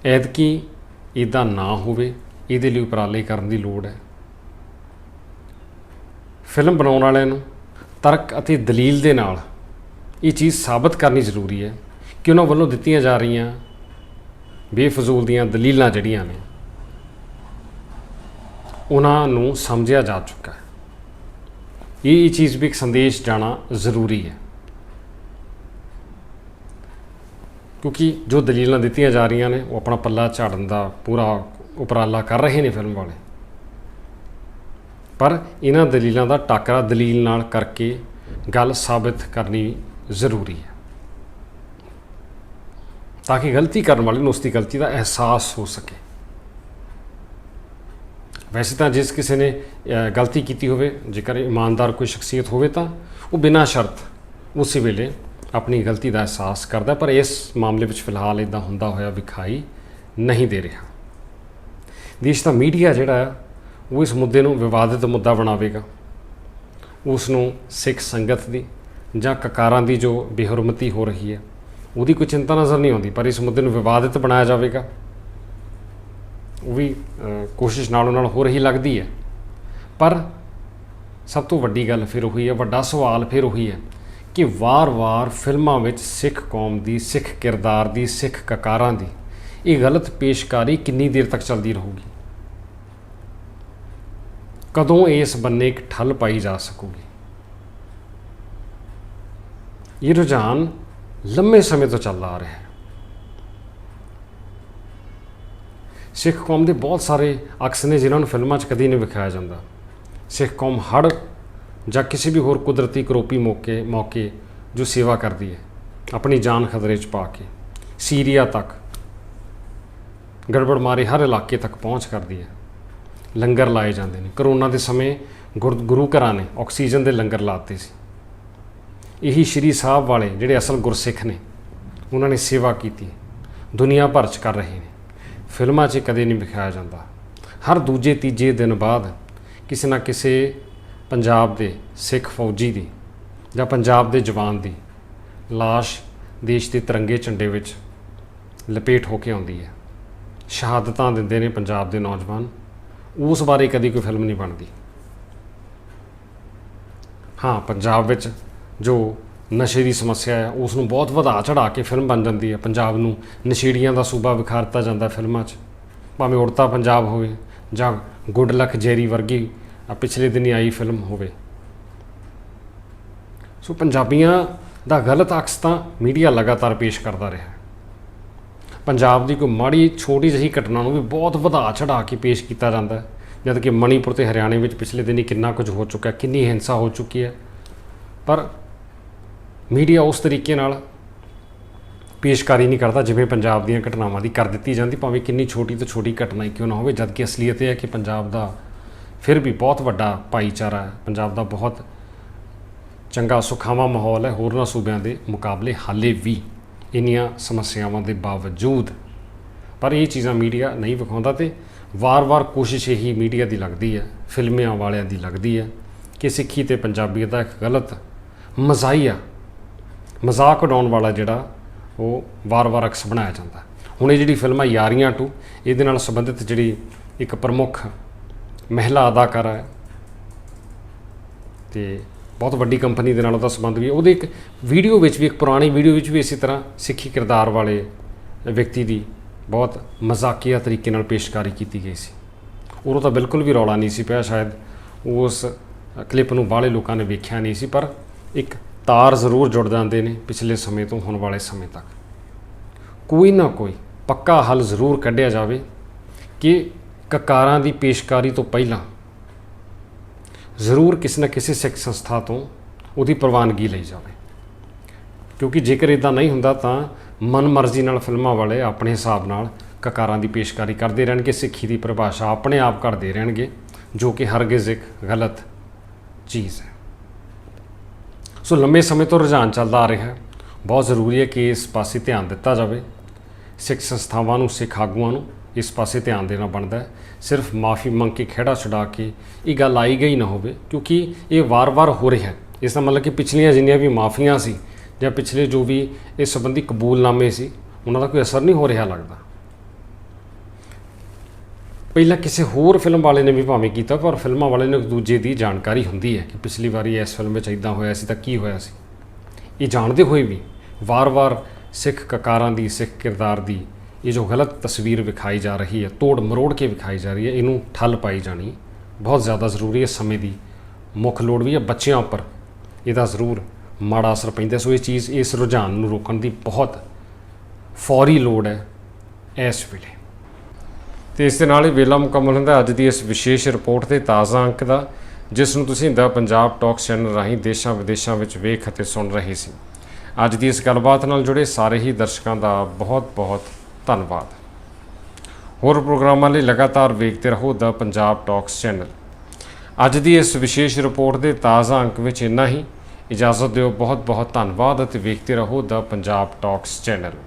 ਐਤਕੀ ਇਦਾਂ ਨਾ ਹੋਵੇ, ਇਹਦੇ ਲਈ ਉਪਰਾਲੇ ਕਰਨ ਦੀ ਲੋੜ ਹੈ। ਫਿਲਮ ਬਣਾਉਣ ਵਾਲਿਆਂ ਨੂੰ ਤਰਕ ਅਤੇ ਦਲੀਲ ਦੇ ਨਾਲ ਇਹ ਚੀਜ਼ ਸਾਬਤ ਕਰਨੀ ਜ਼ਰੂਰੀ ਹੈ ਕਿ ਉਹਨਾਂ ਵੱਲੋਂ ਦਿੱਤੀਆਂ ਜਾ ਰਹੀਆਂ ਬੇਫਜ਼ੂਲ ਦੀਆਂ ਦਲੀਲਾਂ ਜਿਹੜੀਆਂ ਨੇ, ਉਹਨਾਂ ਨੂੰ ਸਮਝਿਆ ਜਾ ਚੁੱਕਾ ਹੈ। ਇਹ ਇਹ ਚੀਜ਼ ਵੀ ਇੱਕ ਸੰਦੇਸ਼ ਜਾਣਾ ਜ਼ਰੂਰੀ ਹੈ। ਕਿਉਂਕਿ ਜੋ ਦਲੀਲਾਂ ਦਿੱਤੀਆਂ ਜਾ ਰਹੀਆਂ ਨੇ, ਉਹ ਆਪਣਾ ਪੱਲਾ ਝਾੜਨ ਦਾ ਪੂਰਾ ਉਪਰਾਲਾ ਕਰ ਰਹੇ ਨੇ ਫਿਲਮ ਵਾਲੇ। ਪਰ ਇਹਨਾਂ ਦਲੀਲਾਂ ਦਾ ਟਾਕਰਾ ਦਲੀਲ ਨਾਲ ਕਰਕੇ ਗੱਲ ਸਾਬਿਤ ਕਰਨੀ ਜ਼ਰੂਰੀ ਹੈ। ਤਾਂ ਕਿ ਗਲਤੀ ਕਰਨ ਵਾਲੇ ਨੂੰ ਉਸ ਦੀ ਗਲਤੀ ਦਾ ਅਹਿਸਾਸ ਹੋ ਸਕੇ। ਵੈਸੇ ਤਾਂ ਜਿਸ ਕਿਸੇ ਨੇ ਗਲਤੀ ਕੀਤੀ ਹੋਵੇ, ਜੇਕਰ ਇਮਾਨਦਾਰ ਕੋਈ ਸ਼ਖਸੀਅਤ ਹੋਵੇ ਤਾਂ ਉਹ ਬਿਨਾਂ ਸ਼ਰਤ ਉਸੇ ਵੇਲੇ ਆਪਣੀ ਗਲਤੀ ਦਾ ਅਹਿਸਾਸ ਕਰਦਾ ਪਰ ਇਸ ਮਾਮਲੇ ਵਿੱਚ ਫਿਲਹਾਲ ਇਦਾਂ ਹੁੰਦਾ ਹੋਇਆ ਵਿਖਾਈ ਨਹੀਂ ਦੇ ਰਿਹਾ। ਦੇਸ਼ ਦਾ ਮੀਡੀਆ ਜਿਹੜਾ ਹੈ ਉਹ ਇਸ ਮੁੱਦੇ ਨੂੰ ਵਿਵਾਦਿਤ ਮੁੱਦਾ ਬਣਾਵੇਗਾ। ਉਸ ਨੂੰ ਸਿੱਖ ਸੰਗਤ ਦੀ ਜਾਂ ਕਕਾਰਾਂ ਦੀ ਜੋ ਬੇਹਰਮਤੀ ਹੋ ਰਹੀ ਹੈ, ਉਹਦੀ ਕੋਈ ਚਿੰਤਾ ਨਜ਼ਰ ਨਹੀਂ ਆਉਂਦੀ, ਪਰ ਇਸ ਮੁੱਦੇ ਨੂੰ ਵਿਵਾਦਿਤ ਬਣਾਇਆ ਜਾਵੇਗਾ। ਉਹ ਵੀ ਕੋਸ਼ਿਸ਼ ਨਾਲੋਂ ਨਾਲ ਹੋ ਰਹੀ ਲੱਗਦੀ ਹੈ। ਪਰ ਸਭ ਤੋਂ ਵੱਡੀ ਗੱਲ ਫਿਰ ਉਹੀ ਹੈ, ਵੱਡਾ ਸਵਾਲ ਫਿਰ ਉਹੀ ਹੈ ਕਿ ਵਾਰ-ਵਾਰ ਫਿਲਮਾਂ ਵਿੱਚ ਸਿੱਖ ਕੌਮ ਦੀ, ਸਿੱਖ ਕਿਰਦਾਰ ਦੀ, ਸਿੱਖ ਕਕਾਰਾਂ ਦੀ ਇਹ ਗਲਤ ਪੇਸ਼ਕਾਰੀ ਕਿੰਨੀ ਦੇਰ ਤੱਕ ਚੱਲਦੀ ਰਹੂਗੀ? ਕਦੋਂ ਇਸ ਬੰਨੇ ਇੱਕ ਠੱਲ ਪਾਈ ਜਾ ਸਕੂਗੀ? ਇਹ ਰੁਝਾਨ ਲੰਮੇ ਸਮੇਂ ਤੋਂ ਚੱਲਦਾ ਆ ਰਿਹਾ ਹੈ। ਸਿੱਖ ਕੌਮ ਦੇ ਬਹੁਤ ਸਾਰੇ ਅਕਸ ਨੇ ਜਿਨ੍ਹਾਂ ਨੂੰ ਫਿਲਮਾਂ 'ਚ ਕਦੀ ਨਹੀਂ ਵਿਖਾਇਆ ਜਾਂਦਾ। ਸਿੱਖ ਕੌਮ ਹੜ ਜਾਂ ਕਿਸੇ ਵੀ ਹੋਰ ਕੁਦਰਤੀ ਕਰੋਪੀ ਮੌਕੇ ਮੌਕੇ ਜੋ ਸੇਵਾ ਕਰਦੀ ਹੈ, ਆਪਣੀ ਜਾਨ ਖਤਰੇ 'ਚ ਪਾ ਕੇ ਸੀਰੀਆ ਤੱਕ, ਗੜਬੜ ਮਾਰੇ ਹਰ ਇਲਾਕੇ ਤੱਕ ਪਹੁੰਚ ਕਰਦੀ ਹੈ। ਲੰਗਰ ਲਾਏ ਜਾਂਦੇ ਨੇ। ਕਰੋਨਾ ਦੇ ਸਮੇਂ ਗੁਰ- ਗੁਰੂ ਘਰਾਂ ਨੇ ਆਕਸੀਜਨ ਦੇ ਲੰਗਰ ਲਾਤੇ ਸੀ। ਇਹੀ ਸ਼੍ਰੀ ਸਾਹਿਬ ਵਾਲੇ ਜਿਹੜੇ ਅਸਲ ਗੁਰਸਿੱਖ ਨੇ, ਉਹਨਾਂ ਨੇ ਸੇਵਾ ਕੀਤੀ। ਦੁਨੀਆ ਭਰ 'ਚ ਕਰ ਰਹੇ ਨੇ। ਫਿਲਮਾਂ 'ਚ ਕਦੇ ਨਹੀਂ ਵਿਖਾਇਆ ਜਾਂਦਾ। ਹਰ ਦੂਜੇ, ਤੀਜੇ ਦਿਨ ਬਾਅਦ ਕਿਸੇ ਨਾ ਕਿਸੇ ਪੰਜਾਬ ਦੇ ਸਿੱਖ ਫੌਜੀ ਦੀ ਜਾਂ ਪੰਜਾਬ ਦੇ ਜਵਾਨ ਦੀ ਲਾਸ਼ ਦੇਸ਼ ਦੇ ਤਿਰੰਗੇ ਝੰਡੇ ਵਿੱਚ ਲਪੇਟ ਹੋ ਕੇ ਆਉਂਦੀ ਹੈ। ਸ਼ਹਾਦਤਾਂ ਦਿੰਦੇ ਨੇ ਪੰਜਾਬ ਦੇ ਨੌਜਵਾਨ। ਉਸ ਬਾਰੇ ਕਦੀ ਕੋਈ ਫਿਲਮ ਨਹੀਂ ਬਣਦੀ। ਹਾਂ, ਪੰਜਾਬ ਵਿੱਚ ਜੋ ਨਸ਼ੇ ਦੀ ਸਮੱਸਿਆ ਹੈ ਉਸ ਨੂੰ ਬਹੁਤ ਵਧਾ ਚੜਾ ਕੇ ਫਿਲਮ ਬਣ ਜਾਂਦੀ ਹੈ ਪੰਜਾਬ ਨੂੰ ਨਸ਼ੇੜੀਆਂ ਦਾ ਸੂਬਾ ਵਿਖਾਰਤਾ ਜਾਂਦਾ ਫਿਲਮਾਂ 'ਚ। ਭਾਵੇਂ ਉੜਤਾ ਪੰਜਾਬ ਹੋਵੇ ਜਾਂ ਗੁੱਡ ਲੱਕ ਜੈਰੀ ਵਰਗੀ ਆ ਪਿਛਲੇ ਦਿਨੀ ਆਈ ਫਿਲਮ ਹੋਵੇ। ਸੋ ਪੰਜਾਬੀਆਂ ਦਾ ਗਲਤ ਅਕਸ ਤਾਂ ਮੀਡੀਆ ਲਗਾਤਾਰ ਪੇਸ਼ ਕਰਦਾ ਰਿਹਾ। ਪੰਜਾਬ ਦੀ ਕੋਈ ਮਾੜੀ ਛੋਟੀ ਜਿਹੀ ਘਟਨਾ ਨੂੰ ਵੀ ਬਹੁਤ ਵਧਾ ਚੜਾ ਕੇ ਪੇਸ਼ ਕੀਤਾ ਜਾਂਦਾ ਹੈ। ਜਦ ਕਿ ਮਣੀਪੁਰ ਤੇ ਹਰਿਆਣੇ ਵਿੱਚ ਪਿਛਲੇ ਦਿਨੀ ਕਿੰਨਾ ਕੁਝ ਹੋ ਚੁੱਕਾ ਕਿੰਨੀ ਹਿੰਸਾ ਹੋ ਚੁੱਕੀ ਹੈ। ਪਰ ਮੀਡੀਆ ਉਸ ਤਰੀਕੇ ਨਾਲ ਪੇਸ਼ਕਾਰੀ ਨਹੀਂ ਕਰਦਾ ਜਿਵੇਂ ਪੰਜਾਬ ਦੀਆਂ ਘਟਨਾਵਾਂ ਦੀ ਕਰ ਦਿੱਤੀ ਜਾਂਦੀ, ਭਾਵੇਂ ਕਿੰਨੀ ਛੋਟੀ ਤੋਂ ਛੋਟੀ ਘਟਨਾ ਕਿਉਂ ਨਾ ਹੋਵੇ ਜਦ ਕਿ ਅਸਲੀਅਤ ਇਹ ਹੈ ਕਿ ਪੰਜਾਬ ਦਾ ਫਿਰ ਵੀ ਬਹੁਤ ਵੱਡਾ ਭਾਈਚਾਰਾ ਹੈ। ਪੰਜਾਬ ਦਾ ਬਹੁਤ ਚੰਗਾ, ਸੁਖਾਵਾਂ ਮਾਹੌਲ ਹੈ, ਹੋਰਨਾਂ ਸੂਬਿਆਂ ਦੇ ਮੁਕਾਬਲੇ ਹਾਲੇ ਵੀ। ਇੰਨੀਆਂ ਸਮੱਸਿਆਵਾਂ ਦੇ ਬਾਵਜੂਦ। ਪਰ ਇਹ ਚੀਜ਼ਾਂ ਮੀਡੀਆ ਨਹੀਂ ਵਿਖਾਉਂਦਾ ਤੇ ਵਾਰ-ਵਾਰ ਕੋਸ਼ਿਸ਼ ਇਹੀ ਮੀਡੀਆ ਦੀ ਲੱਗਦੀ ਹੈ, ਫਿਲਮਾਂ ਵਾਲਿਆਂ ਦੀ ਲੱਗਦੀ ਹੈ ਕਿ ਸਿੱਖੀ ਤੇ ਪੰਜਾਬੀਅਤ ਦਾ ਇੱਕ ਗਲਤ ਮਜ਼ਾਈਆ ਮਜ਼ਾਕ ਉਡਾਉਣ ਵਾਲਾ ਜਿਹੜਾ ਉਹ ਵਾਰ-ਵਾਰ ਅਕਸ ਬਣਾਇਆ ਜਾਂਦਾ। ਹੁਣ ਇਹ ਜਿਹੜੀ ਫਿਲਮ ਹੈ ਯਾਰੀਆਂ ਟੂ, ਇਹਦੇ ਨਾਲ ਸੰਬੰਧਿਤ ਜਿਹੜੀ ਇੱਕ ਪ੍ਰਮੁੱਖ ਮਹਿਲਾ ਅਦਾਕਾਰਾ ਹੈ ਤੇ ਬਹੁਤ ਵੱਡੀ ਕੰਪਨੀ ਦੇ ਨਾਲ ਉਹਦਾ ਸੰਬੰਧ ਵੀ ਉਹਦੇ ਇੱਕ ਵੀਡੀਓ ਵਿੱਚ ਵੀ, ਇੱਕ ਪੁਰਾਣੀ ਵੀਡੀਓ ਵਿੱਚ ਵੀ ਇਸੇ ਤਰ੍ਹਾਂ ਸਿੱਖੀ ਕਿਰਦਾਰ ਵਾਲੇ ਵਿਅਕਤੀ ਦੀ ਬਹੁਤ ਮਜ਼ਾਕੀਆ ਤਰੀਕੇ ਨਾਲ ਪੇਸ਼ਕਾਰੀ ਕੀਤੀ ਗਈ ਸੀ। ਉਦੋਂ ਤਾਂ ਬਿਲਕੁਲ ਵੀ ਰੌਲਾ ਨਹੀਂ ਸੀ ਪਿਆ, ਸ਼ਾਇਦ ਉਸ ਕਲਿੱਪ ਨੂੰ ਬਾਹਲੇ ਲੋਕਾਂ ਨੇ ਵੇਖਿਆ ਨਹੀਂ ਸੀ, ਪਰ ਇੱਕ ਤਾਰ ਜ਼ਰੂਰ ਜੁੜ ਜਾਂਦੇ ਨੇ ਪਿਛਲੇ ਸਮੇਂ ਤੋਂ ਹੁਣ ਵਾਲੇ ਸਮੇਂ ਤੱਕ। ਕੋਈ ਨਾ ਕੋਈ ਪੱਕਾ ਹੱਲ ਜ਼ਰੂਰ ਕੱਢਿਆ ਜਾਵੇ ਕਿ ਕਕਾਰਾਂ ਦੀ ਪੇਸ਼ਕਾਰੀ ਤੋਂ ਪਹਿਲਾਂ ਜ਼ਰੂਰ ਕਿਸੇ ਨਾ ਕਿਸੇ ਸਿੱਖ ਸੰਸਥਾ ਤੋਂ ਉਹਦੀ ਪ੍ਰਵਾਨਗੀ ਲਈ ਜਾਵੇ। ਕਿਉਂਕਿ ਜੇਕਰ ਇਦਾਂ ਨਹੀਂ ਹੁੰਦਾ ਤਾਂ ਮਨਮਰਜ਼ੀ ਨਾਲ ਫਿਲਮਾਂ ਵਾਲੇ ਆਪਣੇ ਹਿਸਾਬ ਨਾਲ ਕਕਾਰਾਂ ਦੀ ਪੇਸ਼ਕਾਰੀ ਕਰਦੇ ਰਹਿਣਗੇ, ਸਿੱਖੀ ਦੀ ਪਰਿਭਾਸ਼ਾ ਆਪਣੇ ਆਪ ਕਰਦੇ ਰਹਿਣਗੇ, ਜੋ ਕਿ ਹਰਗਿਜ਼ ਇੱਕ ਗਲਤ ਚੀਜ਼ ਹੈ। ਸੋ ਲੰਮੇ ਸਮੇਂ ਤੋਂ ਰੁਝਾਨ ਚੱਲਦਾ ਆ ਰਿਹਾ ਹੈ। ਬਹੁਤ ਜ਼ਰੂਰੀ ਹੈ ਕਿ ਇਸ ਪਾਸੇ ਧਿਆਨ ਦਿੱਤਾ ਜਾਵੇ। ਸਿੱਖ ਸੰਸਥਾਵਾਂ ਨੂੰ, ਸਿੱਖ ਆਗੂਆਂ ਨੂੰ ਇਸ ਪਾਸੇ ਧਿਆਨ ਦੇਣਾ ਬਣਦਾ ਹੈ। ਸਿਰਫ ਮਾਫੀ ਮੰਗ ਕੇ ਖਿਹੜਾ ਛੁਡਾ ਕੇ ਇਹ ਗੱਲ ਆਈ ਗਈ ਨਾ ਹੋਵੇ, ਕਿਉਂਕਿ ਇਹ ਵਾਰ-ਵਾਰ ਹੋ ਰਿਹਾ ਹੈ। ਇਸ ਦਾ ਮਤਲਬ ਕਿ ਪਿਛਲੀਆਂ ਜਿੰਨੀਆਂ ਵੀ ਮਾਫੀਆਂ ਸੀ ਜਾਂ ਪਿਛਲੇ ਜੋ ਵੀ ਇਸ ਸੰਬੰਧੀ ਕਬੂਲਨਾਮੇ ਸੀ, ਉਹਨਾਂ ਦਾ ਕੋਈ ਅਸਰ ਨਹੀਂ ਹੋ ਰਿਹਾ ਲੱਗਦਾ। ਪਹਿਲਾਂ ਕਿਸੇ ਹੋਰ ਫਿਲਮ ਵਾਲੇ ਨੇ ਵੀ ਭਾਵੇਂ ਕੀਤਾ, ਪਰ ਫਿਲਮਾਂ ਵਾਲੇ ਨੂੰ ਇੱਕ ਦੂਜੇ ਦੀ ਜਾਣਕਾਰੀ ਹੁੰਦੀ ਹੈ ਕਿ ਪਿਛਲੀ ਵਾਰੀ ਇਸ ਫਿਲਮ ਵਿੱਚ ਇਦਾਂ ਹੋਇਆ ਸੀ ਤਾਂ ਕੀ ਹੋਇਆ ਸੀ। ਇਹ ਜਾਣਦੇ ਹੋਏ ਵੀ ਵਾਰ-ਵਾਰ ਸਿੱਖ ਕਕਾਰਾਂ ਦੀ, ਸਿੱਖ ਕਿਰਦਾਰ ਦੀ ਇਹ ਜੋ ਗਲਤ ਤਸਵੀਰ ਵਿਖਾਈ ਜਾ ਰਹੀ ਹੈ ਤੋੜ ਮਰੋੜ ਕੇ ਵਿਖਾਈ ਜਾ ਰਹੀ ਹੈ ਇਹਨੂੰ ਠੱਲ ਪਾਈ ਜਾਣੀ ਬਹੁਤ ਜ਼ਿਆਦਾ ਜ਼ਰੂਰੀ ਹੈ ਸਮੇਂ ਦੀ ਮੁੱਖ ਲੋੜ ਵੀ ਹੈ ਬੱਚਿਆਂ ਉੱਪਰ ਇਹਦਾ ਜ਼ਰੂਰ ਮਾੜਾ ਅਸਰ ਪੈਂਦਾ ਸੋ ਇਹ ਚੀਜ਼ ਇਸ ਰੁਝਾਨ ਨੂੰ ਰੋਕਣ ਦੀ ਬਹੁਤ ਫੌਰੀ ਲੋੜ ਹੈ ਇਸ ਵੇਲੇ ਤੇ ਇਸ ਦੇ ਨਾਲ ਹੀ ਵੇਲਾ ਮੁਕੰਮਲ ਹੁੰਦਾ ਅੱਜ ਦੀ ਇਸ ਵਿਸ਼ੇਸ਼ ਰਿਪੋਰਟ ਦੇ ਤਾਜ਼ਾ ਅੰਕ ਦਾ ਜਿਸ ਨੂੰ ਤੁਸੀਂ ਦਾ ਪੰਜਾਬ ਟਾਕਸ ਚੈਨਲ ਰਾਹੀਂ ਦੇਸ਼ਾਂ ਵਿਦੇਸ਼ਾਂ ਵਿੱਚ ਵੇਖ ਅਤੇ ਸੁਣ ਰਹੇ ਸੀ ਅੱਜ ਦੀ ਇਸ ਗੱਲਬਾਤ ਨਾਲ ਜੁੜੇ ਸਾਰੇ ਹੀ ਦਰਸ਼ਕਾਂ ਦਾ ਬਹੁਤ-ਬਹੁਤ ਧੰਨਵਾਦ। ਹੋਰ ਪ੍ਰੋਗਰਾਮਾਂ ਲਈ ਲਗਾਤਾਰ ਵੇਖਦੇ ਰਹੋ ਦਾ ਪੰਜਾਬ ਟਾਕਸ ਚੈਨਲ। ਅੱਜ ਦੀ ਇਸ ਵਿਸ਼ੇਸ਼ ਰਿਪੋਰਟ ਦੇ ਤਾਜ਼ਾ ਅੰਕ ਵਿੱਚ ਇੰਨਾ ਹੀ। ਇਜਾਜ਼ਤ ਦਿਓ, ਬਹੁਤ-ਬਹੁਤ ਧੰਨਵਾਦ ਅਤੇ ਵੇਖਦੇ ਰਹੋ ਦਾ ਪੰਜਾਬ ਟਾਕਸ ਚੈਨਲ।